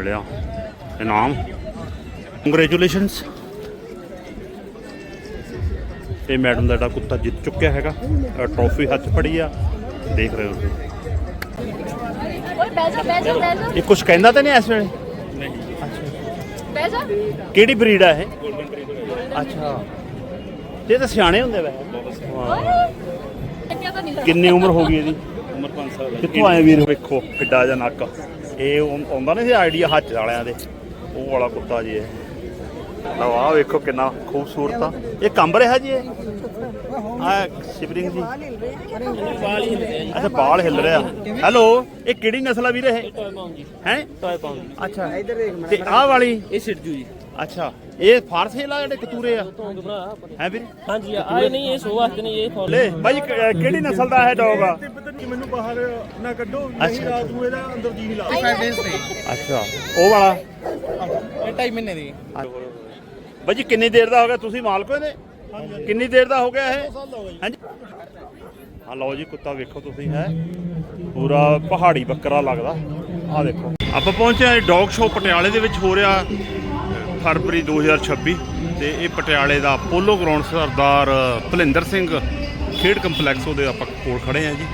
ਮਿਲਿਆ। ਇਨਾਮ ਕੰਗ੍ਰੈਚੁਲੇਸ਼ਨਸ ਇਹ ਮੈਡਮ ਦਾ ਜਿਹੜਾ ਕੁੱਤਾ ਜਿੱਤ ਚੁੱਕਿਆ ਹੈਗਾ ਟਰੋਫੀ ਹੱਥ ਫੜੀ ਆ। ਦੇਖ ਰਹੇ ਹੋ ਤੁਸੀਂ। ਓਏ ਜਾ ਜਾ ਜਾ ਇਹ ਕੁਝ ਕਹਿੰਦਾ ਤਾਂ ਨਹੀਂ ਇਸ ਵੇਲੇ? ਜਾ। ਕਿਹੜੀ ਬਰੀਡ ਆ ਇਹ? ਅੱਛਾ। ਤੇ ਇਹ ਤਾਂ ਸਿਆਣੇ ਹੁੰਦੇ ਵੈ ਤਾਂ ਕਿੰਨੀ ਉਮਰ ਹੋ ਗਈ ਇਹਦੀ? ਉਮਰ 5 ਸਾਲ ਕਿੱਥੋਂ ਆਏ ਵੀਰ ਵੇਖੋ ਕਿੱਡਾ ਜਿਹਾ ਨੱਕ। ਇਹ ਆਉਂ- ਆਉਂਦਾ ਨਹੀਂ ਸੀ ਆਈਡੀਆ ਹੱਥ ਵਾਲਿਆਂ ਦੇ। ਉਹ ਵਾਲਾ ਕੁੱਤਾ ਜੀ ਇਹ। ਲਓ ਆਹ ਵੇਖੋ ਕਿੰਨਾ ਖੂਬਸੂਰਤ ਆ। ਇਹ ਕੰਬ ਰਿਹਾ ਜੀ ਇਹ? ਆ ਸ਼ਿਵਰਿੰਗ ਜੀ। ਅੱਛਾ ਬਾਲ ਹਿੱਲ ਰਿਹਾ। ਹੈਲੋ ਇਹ ਕਿਹੜੀ ਨਸਲ ਆ ਵੀਰ ਇਹ? ਟੋਏ ਪਾਉਂ ਜੀ ਹੈ? ਟੋਏ ਪਾਉਂ ਜੀ ਅੱਛਾ। ਤੇ ਆਹ ਵਾਲੀ? ਇਹ ਸਿਰਜੂ ਜੀ। ਅੱਛਾ ਇਹ ਫਾਰਸੀ ਲਾ ਜਿਹੜੇ ਕਤੂਰੇ ਆ? ਤੋਂ ਭਰਾ ਹੈ ਵੀਰ ਹਾਂਜੀ ਆਏ ਨਹੀਂ ਇਹ ਸੋ ਵਾਸਤੇ ਨਹੀਂ ਇਹ ਫੋਲ ਲੈ ਭਾਈ ਕਿ- ਕਿਹੜੀ ਨਸਲ ਦਾ ਹੈ ਡੌਗ ਆ? ਮੈਨੂੰ ਬਾਹਰ ਨਾ ਕੱਢੋ। ਨਹੀਂ ਰਾਤ ਨੂੰ ਇਹਦਾ ਅੰਦਰ ਜੀ ਨਹੀਂ ਲਾ। ਅੱਛਾ ਉਹ ਵਾਲਾ? ਇਹ 2.5 ਮਹੀਨੇ ਦੀ। ਬਾਈ ਜੀ ਕਿੰਨੀ ਦੇਰ ਦਾ ਹੋ ਗਿਆ? ਤੁਸੀਂ ਮਾਲਕ ਇਹਦੇ? ਕਿੰਨੀ ਦੇਰ ਦਾ ਹੋ ਗਿਆ ਇਹ? ਹਾਂਜੀ। ਹਾਂ ਲਓ ਜੀ ਕੁੱਤਾ ਵੇਖੋ ਤੁਸੀਂ ਹੈ। ਪੂਰਾ ਪਹਾੜੀ ਬੱਕਰਾ ਲੱਗਦਾ। ਦੇਖੋ। ਆਪਾਂ ਪਹੁੰਚੇ ਹਾਂ ਡੌਗ ਸ਼ੋਅ ਪਟਿਆਲੇ ਦੇ ਵਿੱਚ ਹੋ ਰਿਹਾ ਫਰਵਰੀ 2026 ਤੇ ਇਹ ਪਟਿਆਲੇ ਦਾ ਪੋਲੋ ਗਰਾਊਂਡ ਸਰਦਾਰ ਭਲਿੰਦਰ ਸਿੰਘ ਖੇਡ ਕੰਪਲੈਕਸ ਉਹਦੇ ਆਪਾਂ ਕੋਲ ਖੜੇ ਹਾਂ ਜੀ।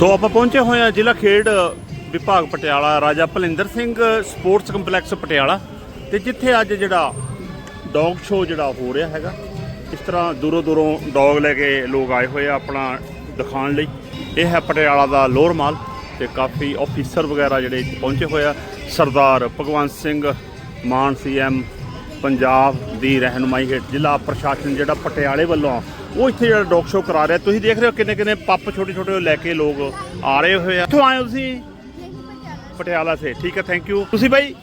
ਸੋ ਆਪਾਂ ਪਹੁੰਚੇ ਹੋਏ ਹਾਂ ਜ਼ਿਲ੍ਹਾ ਖੇਡ ਵਿਭਾਗ ਪਟਿਆਲਾ, ਰਾਜਾ ਭਲਿੰਦਰ ਸਿੰਘ ਸਪੋਰਟਸ ਕੰਪਲੈਕਸ ਪਟਿਆਲਾ ਤੇ ਜਿੱਥੇ ਅੱਜ ਜਿਹੜਾ ਡੌਗ ਸ਼ੋਅ ਜਿਹੜਾ ਹੋ ਰਿਹਾ ਹੈਗਾ, ਇਸ ਤਰ੍ਹਾਂ ਦੂਰੋਂ ਦੂਰੋਂ ਡੌਗ ਲੈ ਕੇ ਲੋਕ ਆਏ ਹੋਏ ਆ ਆਪਣਾ ਦਿਖਾਉਣ ਲਈ। ਇਹ ਹੈ ਪਟਿਆਲਾ ਦਾ ਲੋਅਰ ਮਾਲ ਤੇ ਕਾਫੀ ਆਫੀਸਰ ਵਗੈਰਾ ਜਿਹੜੇ ਪਹੁੰਚੇ ਹੋਏ ਆ। ਸਰਦਾਰ ਭਗਵੰਤ ਸਿੰਘ ਮਾਨ ਸੀਐਮ ਪੰਜਾਬ ਦੀ ਰਹਿਨੁਮਾਈ ਹੇਠ ਜ਼ਿਲ੍ਹਾ ਪ੍ਰਸ਼ਾਸਨ ਜਿਹੜਾ ਪਟਿਆਲੇ ਵੱਲੋਂ ਉਹ ਇੱਥੇ ਜਿਹੜਾ ਡੌਗ ਸ਼ੋਅ ਕਰਾ ਰਿਹਾ। ਤੁਸੀਂ ਦੇਖ ਰਹੇ ਹੋ ਕਿੰਨੇ ਕਿੰਨੇ ਪੱਪ ਛੋਟੇ ਛੋਟੇ ਲੈ ਕੇ ਲੋਕ ਆ ਰਹੇ ਹੋਏ ਆ। ਕਿੱਥੋਂ ਆਏ ਹੋ ਤੁਸੀਂ? ਪਟਿਆਲਾ ਸੇ। ਠੀਕ ਹੈ ਥੈਂਕ ਯੂ ਤੁਸੀਂ ਬਾਈ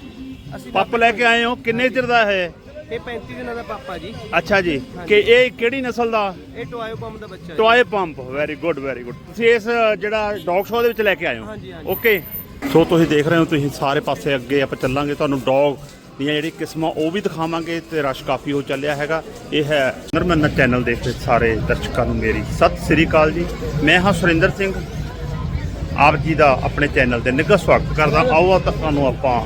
ਪੱਪ ਲੈ ਕੇ ਆਏ ਹੋ। ਕਿੰਨੇ ਚਿਰ ਦਾ ਹੈ ਇਹ 35 ਦਿਨਾਂ ਦਾ ਪਾਪਾ ਜੀ। ਅੱਛਾ ਜੀ। ਕਿ ਇਹ ਕਿਹੜੀ ਨਸਲ ਦਾ? ਇਹ ਟੋਆਇਓ ਪੰਮ ਦਾ ਬੱਚਾ ਹੈ ਟੋਏ pump. Very good very good ਤੁਸੀਂ ਇਸ ਜਿਹੜਾ ਡੌਗ ਸ਼ੋਅ ਦੇ ਵਿੱਚ ਲੈ ਕੇ ਆਏ ਹੋ। ਓਕੇ ਸੋ ਤੁਸੀਂ ਦੇਖ ਰਹੇ ਹੋ ਤੁਸੀਂ ਸਾਰੇ ਪਾਸੇ ਅੱਗੇ ਆਪਾਂ ਚੱਲਾਂਗੇ। ਤੁਹਾਨੂੰ ਡੌਗ ਦੀਆਂ ਜਿਹੜੀ ਕਿਸਮਾਂ ਉਹ ਵੀ ਦਿਖਾਵਾਂਗੇ ਤੇ ਰਸ਼ ਕਾਫੀ ਹੋ ਚੱਲਿਆ ਹੈਗਾ। ਇਹ ਹੈ ਨਰਮਨ ਚੈਨਲ ਦੇ ਸਾਰੇ ਦਰਸ਼ਕਾਂ ਨੂੰ ਮੇਰੀ ਸਤਿ ਸ੍ਰੀ ਅਕਾਲ ਜੀ। ਮੈਂ ਹਾਂ ਸੁਰਿੰਦਰ ਸਿੰਘ। ਆਪ ਜੀ ਦਾ ਆਪਣੇ ਚੈਨਲ ਤੇ ਨਿੱਘਾ ਸਵਾਗਤ ਕਰਦਾ। ਆਓ ਆ ਤੁਹਾਨੂੰ ਆਪਾਂ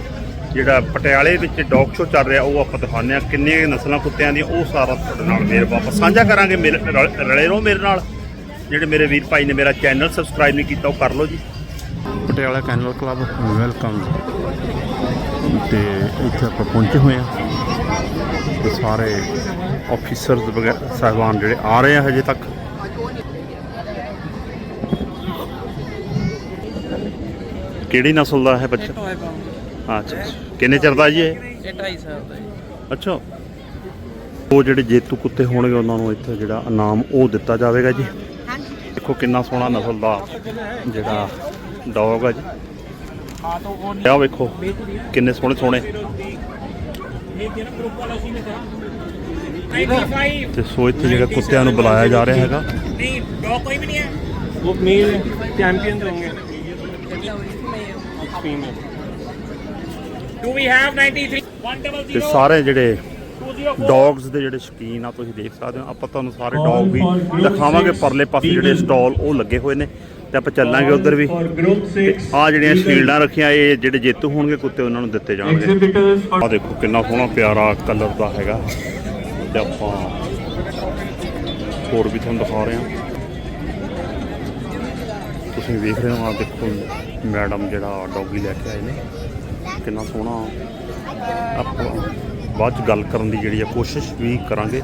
ਜਿਹੜਾ ਪਟਿਆਲੇ ਵਿੱਚ ਡੌਗ ਸ਼ੋ ਚੱਲ ਰਿਹਾ, ਉਹ ਆਪਾਂ ਦਿਖਾਉਂਦੇ ਆ ਕਿੰਨੀਆਂ ਨਸਲਾਂ ਕੁੱਤਿਆਂ ਦੀਆਂ, ਉਹ ਸਾਰਾ ਤੁਹਾਡੇ ਨਾਲ ਮੇਰੇ ਵਾਪਸ ਸਾਂਝਾ ਕਰਾਂਗੇ। ਮੇਰੇ ਰਲ- ਰਲੇ ਰਹੋ ਮੇਰੇ ਨਾਲ। ਜਿਹੜੇ ਮੇਰੇ ਵੀਰ ਭਾਈ ਨੇ ਮੇਰਾ ਚੈਨਲ ਸਬਸਕ੍ਰਾਈਬ ਨਹੀਂ ਕੀਤਾ, ਉਹ ਕਰ ਲਓ ਜੀ। ਪਟਿਆਲਾ ਕੈਨਲ ਕਲੱਬ ਵੈਲਕਮ ਤੇ ਇੱਥੇ ਆਪਾਂ ਪਹੁੰਚੇ ਹੋਏ ਆ ਤੇ ਸਾਰੇ ਆਫੀਸਰਸ ਵਗੈਰਾ ਸਾਹਿਬਾਨ ਜਿਹੜੇ ਆ ਰਹੇ ਆ ਹਜੇ ਤੱਕ। ਕਿਹੜੀ ਨਸਲ ਦਾ ਹੈ ਬੱਚਾ? ਅੱਛਾ ਅੱਛਾ। ਕਿੰਨੇ ਚਿਰ ਦਾ ਜੀ ਇਹ? ਇਹ 2.5 ਸਾਲ ਦਾ ਜੀ। ਅੱਛਾ। ਉਹ ਜਿਹੜੇ ਜੇਤੂ ਕੁੱਤੇ ਹੋਣਗੇ ਉਹਨਾਂ ਨੂੰ ਇੱਥੇ ਜਿਹੜਾ ਇਨਾਮ ਉਹ ਦਿੱਤਾ ਜਾਵੇਗਾ ਜੀ। ਦੇਖੋ ਕਿੰਨਾ ਸੋਹਣਾ ਨਸਲ ਦਾ ਜਿਹੜਾ ਡੌਗ ਆ ਜੀ। ਆਹ ਵੇਖੋ ਕਿੰਨੇ ਸੋਹਣੇ ਸੋਹਣੇ ਤੇ ਸੋ ਇੱਥੇ ਜਿਹੜਾ ਕੁੱਤਿਆਂ ਨੂੰ ਬੁਲਾਇਆ ਜਾ ਰਿਹਾ ਹੈਗਾ ਉਹ ਮੇਲ ਚੈਂਪੀਅਨ ਹੋਣਗੇ Do we have 93? 100? ਤੇ ਸਾਰੇ ਜਿਹੜੇ ਡੌਗਸ ਦੇ ਜਿਹੜੇ ਸ਼ੌਕੀਨ ਆ, ਤੁਸੀਂ ਦੇਖ ਸਕਦੇ ਹੋ, ਆਪਾਂ ਤੁਹਾਨੂੰ ਸਾਰੇ ਡੌਗ ਵੀ ਦਿਖਾਵਾਂਗੇ, ਪਰਲੇ ਪਾਸੇ ਜਿਹੜੇ ਸਟਾਲ ਉਹ ਲੱਗੇ ਹੋਏ ਨੇ। ਤੇ ਆਪਾਂ ਚੱਲਾਂਗੇ ਉਧਰ ਵੀ। ਆ ਜਿਹੜੀਆਂ ਸ਼ੀਲਡਾਂ ਰੱਖੀਆਂ, ਇਹ ਜਿਹੜੇ ਜੇਤੂ ਹੋਣਗੇ, ਕੁੱਤੇ ਉਹਨਾਂ ਨੂੰ ਦਿੱਤੇ ਜਾਣਗੇ। ਆ ਦੇਖੋ ਕਿੰਨਾ ਸੋਹਣਾ, ਪਿਆਰਾ ਕਲਰ ਦਾ ਹੈਗਾ। ਤੇ ਆਪਾਂ ਹੋਰ ਵੀ ਤੁਹਾਨੂੰ ਦਿਖਾ ਰਹੇ ਹਾਂ। ਤੁਸੀਂ ਵੇਖ ਰਹੇ ਹੋ ਆ ਦੇਖੋ ਮੈਡਮ ਜਿਹੜਾ ਡੌਗੀ ਲੈ ਕੇ ਆਏ ਨੇ। ਕਿੰਨਾ ਸੋਹਣਾ। ਆਪਾਂ ਬਾਅਦ ਚ ਗੱਲ ਕਰਨ ਦੀ ਜਿਹੜੀ ਆ ਕੋਸ਼ਿਸ਼ ਵੀ ਕਰਾਂਗੇ।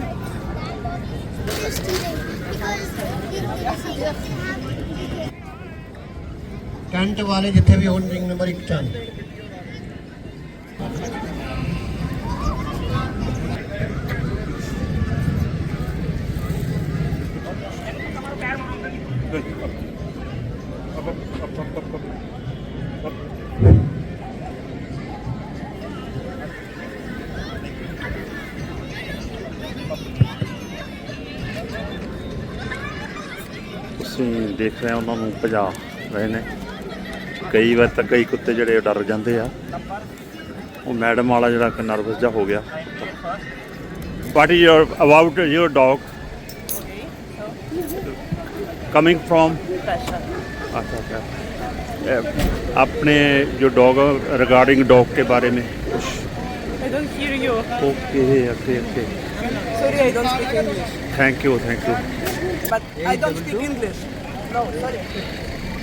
ਟੈਂਟ ਵਾਲੇ ਜਿੱਥੇ ਵੀ ਹੋਣ ਰਿੰਗ ਨੰਬਰ 1 ਚਾਹੀਏ ਤੁਸੀਂ ਦੇਖ ਰਹੇ ਹੋ ਉਹਨਾਂ ਨੂੰ ਭਜਾ ਰਹੇ ਨੇ ਕਈ ਵਾਰ ਤਾਂ ਕਈ ਕੁੱਤੇ ਜਿਹੜੇ ਡਰ ਜਾਂਦੇ ਆ ਉਹ ਮੈਡਮ ਵਾਲਾ ਜਿਹੜਾ ਕਿ ਨਰਵਸ ਜਿਹਾ ਹੋ ਗਿਆ what is your about your dog coming from ਅੱਛਾ ਅੱਛਾ अ, अपने जो डॉग रिगार्डिंग डॉग के बारे में कुछ I don't hear you. Okay okay okay Sorry, I don't speak English. Thank you thank you But I don't speak English. No, sorry.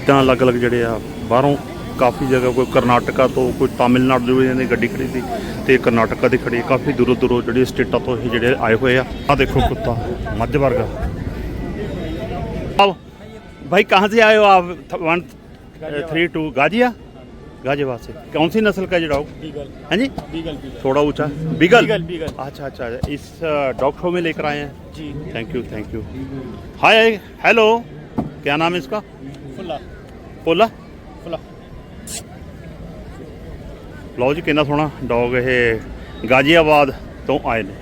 ਤਾਂ ਅਲੱਗ-ਅਲੱਗ ਜਿਹੜੇ ਆ ਬਾਹਰੋਂ ਕਾਫੀ ਜਗ੍ਹਾ ਕੋਈ ਕਰਨਾਟਕਾ ਤੋਂ ਕੋਈ ਤਾਮਿਲਨਾਡੂ ਦੀ ਇਹਨਾਂ ਦੀ ਗੱਡੀ ਖੜੀ ਸੀ ਤੇ ਕਰਨਾਟਕਾ ਦੀ ਖੜੀ ਹੈ। ਕਾਫੀ ਦੂਰੋਂ ਦੂਰੋਂ ਜਿਹੜੀ ਸਟੇਟਾਂ ਤੋਂ ਇਹ ਜਿਹੜੇ ਆਏ ਹੋਏ ਆ ਆ ਦੇਖੋ ਕੁੱਤਾ ਮੱਝ ਵਰਗਾ आओ भाई कहाँ से आए हो आप वन थ्री टू गाजिया गाजियाबाद से कौन सी नस्ल का ये डॉग बीगल है जी बीगल थोड़ा ऊंचा बीगल बीगल बीगल अच्छा अच्छा इस डॉग शो में लेकर आए हैं जी thank you thank you hi hello क्या नाम है इसका ਫੁੱਲਾ ਪੋਲਾ ਫੁੱਲਾ ਲਓ ਜੀ ਕਿੰਨਾ ਸੋਹਣਾ ਡੌਗ ਇਹ ਗਾਜ਼ੀਆਬਾਦ ਤੋਂ ਆਏ ਨੇ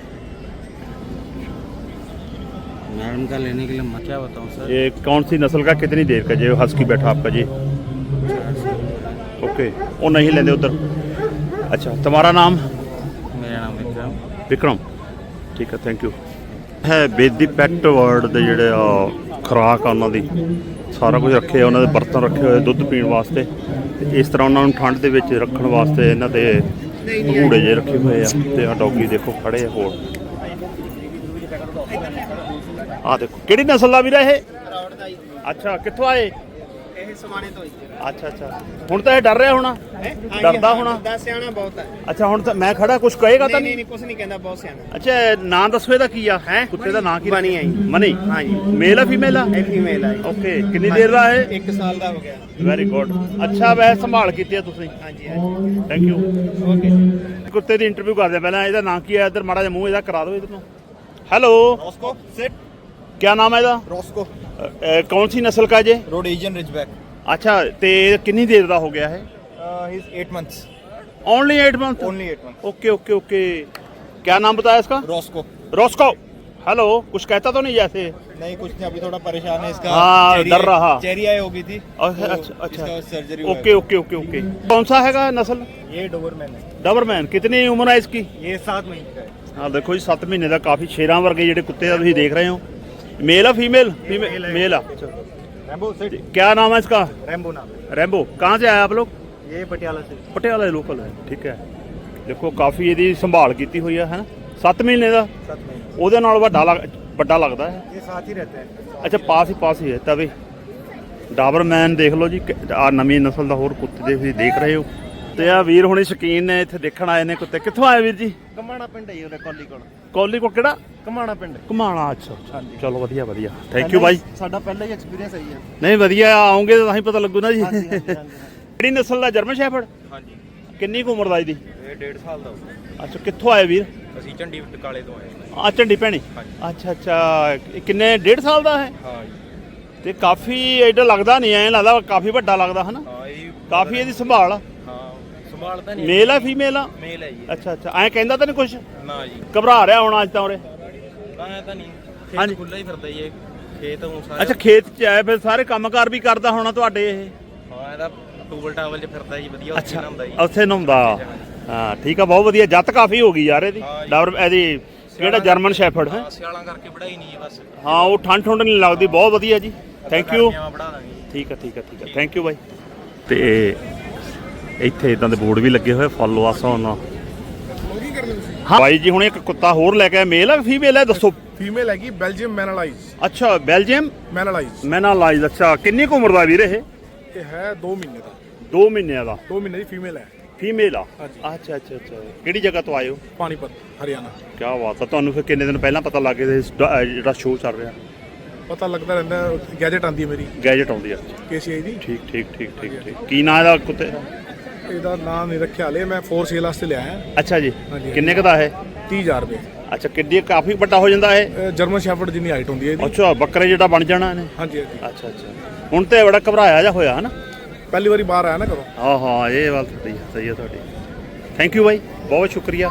मैडम का लेने के लिए मैं क्या बताऊँ सर ये कौन सी नस्ल का कितनी देर का जो हस्की बैठा आपका जी ओके वो नहीं लेंदे उधर अच्छा तुम्हारा नाम मेरा नाम विक्रम ਵਿਕਰਮ ਠੀਕ ਹੈ ਥੈਂਕ ਯੂ ਹੈ ਬੇਦੀ ਪੈਟ ਵਰਡ ਦੇ ਜਿਹੜੇ ਆ ਖੁਰਾਕ ਆ ਉਹਨਾਂ ਦੀ ਸਾਰਾ ਕੁਝ ਰੱਖੇ ਆ ਉਹਨਾਂ ਦੇ ਬਰਤਨ ਰੱਖੇ ਹੋਏ ਦੁੱਧ ਪੀਣ ਵਾਸਤੇ ਤੇ ਇਸ ਤਰ੍ਹਾਂ ਉਹਨਾਂ ਨੂੰ ਠੰਡ ਦੇ ਵਿੱਚ ਰੱਖਣ ਵਾਸਤੇ ਇਹਨਾਂ ਦੇ ਭੂੜੇ ਜੇ ਰੱਖੇ ਹੋਏ ਆ ਤੇ ਆ ਡੌਗੀ ਦੇਖੋ ਖੜੇ ਆ ਹੋਰ ਆ ਦੇਖੋ ਕਿਹੜੀ ਨਸਲ ਦਾ ਵੀਰਾ ਇਹ ਅੱਛਾ ਕਿੱਥੋਂ ਆਏ ਅੱਛਾ ਅੱਛਾ। ਹੁਣ ਤਾਂ ਇਹ ਡਰ ਰਿਹਾ ਹੋਣਾ? ਡਰਦਾ ਹੋਣਾ? ਦਾ ਸਿਆਣਾ ਬਹੁਤ ਹੈ। ਅੱਛਾ ਹੁਣ ਤਾਂ ਮੈਂ ਖੜਾ ਕੁਝ ਕਹੇਗਾ ਤਾਂ ਨਹੀਂ ਨਹੀਂ? ਕੁਝ ਨਹੀਂ ਕਹਿੰਦਾ ਬਹੁਤ ਸਿਆਣਾ। ਅੱਛਾ ਨਾਂ ਦੱਸੋ ਇਹਦਾ ਕੀ ਆ? ਹੈ? ਕੁੱਤੇ ਦਾ ਨਾਂ ਕੀ ਬਣੀ ਆਈ ਮਨੀ? ਹਾਂਜੀ। ਮੇਲ ਆ ਫੀਮੇਲ ਆ? ਇਹ ਫੀਮੇਲ ਆ ਓਕੇ ਕਿੰਨੀ ਦੇਰ ਦਾ ਹੈ 1 ਸਾਲ ਦਾ ਹੋ ਗਿਆ। ਵੈਰੀ ਗੁੱਡ ਅੱਛਾ ਵੈ ਸੰਭਾਲ ਕੀਤੀ ਆ ਤੁਸੀਂ। ਹਾਂਜੀ ਹਾਂਜੀ। ਥੈਂਕ ਯੂ ਓਕੇ ਕੁੱਤੇ ਦੀ ਇੰਟਰਵਿਊ ਕਰਦੇ ਪਹਿਲਾਂ ਇਹਦਾ ਨਾਂ ਕੀ ਆ? ਇੱਧਰ ਮਾੜਾ ਜਿਹਾ ਮੂੰਹ ਇਹਦਾ ਕਰਾ ਦਿਓ ਇਧਰ ਨੂੰ ਹੈਲੋ ਸਿਟ क्या नाम है ਇਹਦਾ ਰੋਸਕੋ ਕੌਣ ਸੀ ਨਸਲ ਕਾ ਜੇ ਰੋਡੇਜੀਅਨ ਰਿਜਬੈਕ ਅੱਛਾ ਤੇ ਕਿੰਨੀ ਦੇਰ ਦਾ ਹੋ ਗਿਆ ਹੈ he's 8 months only 8 month only 8 month okay okay okay क्या नाम बताया इसका रोस्को रोस्को हेलो कुछ कहता तो नहीं जैसे नहीं कुछ नहीं अभी थोड़ा परेशान है इसका हाँ, चेरी- डर रहा। चेरी आई हो गई थी अच्छा अच्छा अच्छा surgery okay okay okay okay कौन सा हैगा नस्ल ये डोबरमैन है ਡਬਰਮੈਨ ਕਿਤਨੀ ਉਮਰ ਹੈ ਇਸकी ये सात महीने का है हाँ देखो जी 7 ਮਹੀਨੇ ਦਾ ਕਾਫੀ ਸ਼ੇਰਾਂ ਵਰਗੇ ਜਿਹੜੇ ਕੁੱਤੇ ਦਾ ਤੁਸੀਂ ਦੇਖ ਰਹੇ ਹੋ ਮੇਲ ਆ ਫੀਮੇਲ फीमेल मेल आ रैम्बो सेट क्या नाम है इसका रैम्बो नाम है रैम्बो कहाँ से आए आप लोग ये पटियाला से ਪਟਿਆਲਾ ਦੇ ਲੋਕਲ ਹੈ ਠੀਕ ਹੈ ਦੇਖੋ ਕਾਫੀ ਇਹਦੀ ਸੰਭਾਲ ਕੀਤੀ ਹੋਈ ਹੈ ਹੈ 7 ਮਹੀਨੇ ਦਾ 7 महीने ਉਹਦੇ ਨਾਲ ਵੱਡਾ ਲੱਗ- ਵੱਡਾ ਲੱਗਦਾ ਹੈ ये साथ ही रहते हैं ਅੱਛਾ ਪਾਸ ਹੀ ਪਾਸ ਹੀ ਹੈ ਤਵੇ ਡਾਬਰਮੈਨ ਦੇਖ ਲਓ ਜੀ ਆ ਨਵੀਂ ਨਸਲ ਦਾ ਹੋਰ ਕੁੱਤੇ ਦੇ ਤੁਸੀਂ ਦੇਖ ਰਹੇ ਹੋ ਤੇ ਆ ਵੀਰ ਹੁਣੀ ਸ਼ਕੀਨ ਨੇ ਇੱਥੇ ਦੇਖਣ ਆਏ ਨੇ ਕੁੱਤੇ ਕਿੱਥੋਂ ਆਏ ਵੀਰ ਜੀ ਕਮਾਣਾ ਪਿੰਡ ਹੈ ਉਹਨੇ ਕੋਲੀ ਕੋਲ ਕੌਲੀ ਕੋ ਕਿਹੜਾ? ਕਮਾਣਾ ਪਿੰਡ। ਘੁਮਾਣਾ ਅੱਛਾ ਅੱਛਾ। ਚਲੋ ਵਧੀਆ ਵਧੀਆ। Thank you bye. ਸਾਡਾ ਪਹਿਲਾ ਹੀ ਐਕਸਪੀਰੀਅੰਸ ਆਈ ਹੈ। ਨਹੀਂ ਵਧੀਆ ਆਉਂਗੇ ਤਾਂ ਤਾਂ ਹੀ ਪਤਾ ਲੱਗੂ ਨਾ ਜੀ। ਕਿਹੜੀ ਨਸਲ ਦਾ ਜਰਮਨ ਸ਼ੈਫਰਡ? ਹਾਂਜੀ। ਕਿੰਨੀ ਕੁ ਉਮਰ ਦਾ ਇਹਦੀ ਇਹ 1.5 ਸਾਲ ਦਾ ਅੱਛਾ ਕਿੱਥੋਂ ਆਏ ਵੀਰ? ਅਸੀਂ ਝੰਡੀ ਟਕਾਲੇ ਤੋਂ ਆਏ ਆ ਝੰਡੀ ਭੈਣੀ? ਅੱਛਾ ਅੱਛਾ। ਇਹ ਕਿੰਨੇ ਡੇਢ ਸਾਲ ਦਾ ਹੈ? ਹਾਂ ਜੀ। ਤੇ ਕਾਫੀ ਐਡਾ ਲੱਗਦਾ ਨਹੀਂ ਐ ਲੱਗਦਾ ਕਾਫੀ ਵੱਡਾ ਲੱਗਦਾ ਹਨਾ? ਹਾਂ ਇਹ ਕਾਫੀ ਇਹਦੀ ਸੰਭਾਲ ਨਹੀਂ। ਮੇਲ ਆ ਫੀਮੇਲ ਆ? ਮੇਲ ਹੈ ਜੀ। ਅੱਛਾ ਅੱਛਾ। ਐਂ ਕਹਿੰਦਾ ਤਾਂ ਨਹੀਂ ਕੁਛ? ਨਾ ਜੀ। ਘਬਰਾ ਰਿਹਾ ਹੋਣਾ ਅੱਜ ਤਾਂ ਉਰੇ? ਇਹ ਤਾਂ ਨਹੀਂ। ਹਾਂਜੀ। ਖੇਤ ਖੁੱਲਾ ਹੀ ਫਿਰਦਾ ਜੀ ਇਹ। ਖੇਤ ਨੂੰ ਸਾਰਾ ਅੱਛਾ ਖੇਤ 'ਚ ਆਏ ਫਿਰ ਸਾਰੇ ਕੰਮਕਾਰ ਵੀ ਕਰਦਾ ਹੋਣਾ ਤੁਹਾਡੇ ਇਹ? ਹਾਂ ਇਹਦਾ ਟੂਬਲ ਟਾਵਲ 'ਚ ਫਿਰਦਾ ਜੀ ਵਧੀਆ ਉੱਥੇ ਨਾ ਹੁੰਦਾ ਜੀ। ਉੱਥੇ ਨਹਾਉਂਦਾ। ਹਾਂ ਠੀਕ ਆ ਬਹੁਤ ਵਧੀਆ। ਜੱਤ ਕਾਫੀ ਹੋ ਗਈ ਯਾਰ ਇਹਦੀ। ਹਾਂ ਜੀ। ਡਬਰ ਇਹਦੀ ਕਿਹੜਾ ਜਰਮਨ ਸ਼ੈਫਰਡ ਹੈ? ਹਾਂ, ਸਿਆਲਾਂ ਕਰਕੇ ਬੜਾਈ ਨਹੀਂ ਜੀ ਬਸ। ਹਾਂ ਉਹ ਠੰਡ ਠੁੰਡ ਨਹੀਂ ਲੱਗਦੀ। ਬਹੁਤ ਵਧੀਆ ਜੀ। ਥੈਂਕ ਯੂ ਗਰਮੀਆਂ ਬੜਾ ਦਾਂਗੇ ਜੀ। ਠੀਕ ਆ ਠੀਕ ਆ ਠੀਕ ਆ। Thank you bye. ਤੇ ਇੱਥੇ ਇਦਾਂ ਦੇ ਬੋਰਡ ਵੀ ਲੱਗੇ ਹੋਏ ਫੋਲੋ ਆਸ ਹੋਣਾ ਹਾਂ। ਬਾਈ ਜੀ ਹੁਣ ਇੱਕ ਕੁੱਤਾ ਹੋਰ ਲੈ ਕੇ ਆਏ ਮੇਲ ਆ ਫੀਮੇਲ ਹੈ ਦੱਸੋ। ਫੀਮੇਲ ਹੈਗੀ ਬੈਲਜੀਅਮ ਮੈਨਾਲਾਈਜ਼ ਅੱਛਾ ਬੈਲਜੀਅਮ ਮੈਨਾਲਾਈਜ਼ ਮੈਨਾਲਾਈਜ਼ ਅੱਛਾ। ਕਿੰਨੀ ਕੁ ਉਮਰ ਦਾ ਵੀਰ ਇਹ? ਇਹ ਹੈ 2 ਮਹੀਨੇ ਦਾ। 2 ਮਹੀਨਿਆਂ ਦਾ। 2 ਮਹੀਨੇ ਦੀ ਫੀਮੇਲ ਹੈ। ਫੀਮੇਲ ਆ? ਹਾਂਜੀ। ਅੱਛਾ ਅੱਛਾ ਅੱਛਾ। ਕਿਹੜੀ ਜਗ੍ਹਾ ਤੋਂ ਆਏ ਹੋ? ਪਾਣੀਪਤ ਹਰਿਆਣਾ। ਕੀ ਬਾਤ ਆ ਤੁਹਾਨੂੰ ਫਿਰ ਕਿੰਨੇ ਦਿਨ ਪਹਿਲਾਂ ਪਤਾ ਲੱਗ ਗਿਆ ਜਿਹੜਾ ਸ਼ੋਅ ਚੱਲ ਰਿਹਾ? ਪਤਾ ਲੱਗਦਾ ਰਹਿੰਦਾ ਗੈਜਟ ਆਂਦੀ ਹੈ ਮੇਰੀ। ਗੈਜਟ ਆਉਂਦੀ ਆ। ਕੇਸੀਆਈ ਦੀ। ਠੀਕ ਠੀਕ ਠੀਕ ਠੀਕ ਠੀਕ। ਕੀ ਨਾਂ ਇਹਦਾ ਕੁੱਤੇ ਇਹਦਾ ਨਾਮ ਨਹੀਂ ਰੱਖਿਆ ਹਲੇ ਮੈਂ 4 ਸੇਲ ਵਾਸਤੇ ਲਿਆ ਹੈ। ਅੱਛਾ ਜੀ। ਹਾਂਜੀ। ਕਿੰਨੇ ਕੁ ਦਾ ਹੈ 30000 ਰੁਪਏ। ਅੱਛਾ ਕਿੱਡੀ ਕਾਫੀ ਵੱਡਾ ਹੋ ਜਾਂਦਾ ਇਹ? ਜਰਮਨ ਸ਼ੈਫਰਡ ਜਿੰਨੀ ਹਾਈਟ ਹੁੰਦੀ ਹੈ ਇਹਦੀ। ਅੱਛਾ ਬੱਕਰੇ ਜਿਹੜਾ ਬਣ ਜਾਣਾ ਇਹਨੇ। ਹਾਂਜੀ ਹਾਂਜੀ। ਅੱਛਾ ਅੱਛਾ। ਹੁਣ ਤੇ ਬੜਾ ਘਬਰਾਇਆ ਜਾ ਹੋਇਆ ਹਨਾ? ਪਹਿਲੀ ਵਾਰੀ ਬਾਹਰ ਆਇਆ ਨਾ ਕਰੋ ਹਾਂ ਹਾਂ ਇਹ ਗੱਲ ਸਹੀ ਹੈ ਸਹੀ ਹੈ ਤੁਹਾਡੀ। ਥੈਂਕ ਯੂ ਬਾਈ ਬਹੁਤ ਸ਼ੁਕਰੀਆ।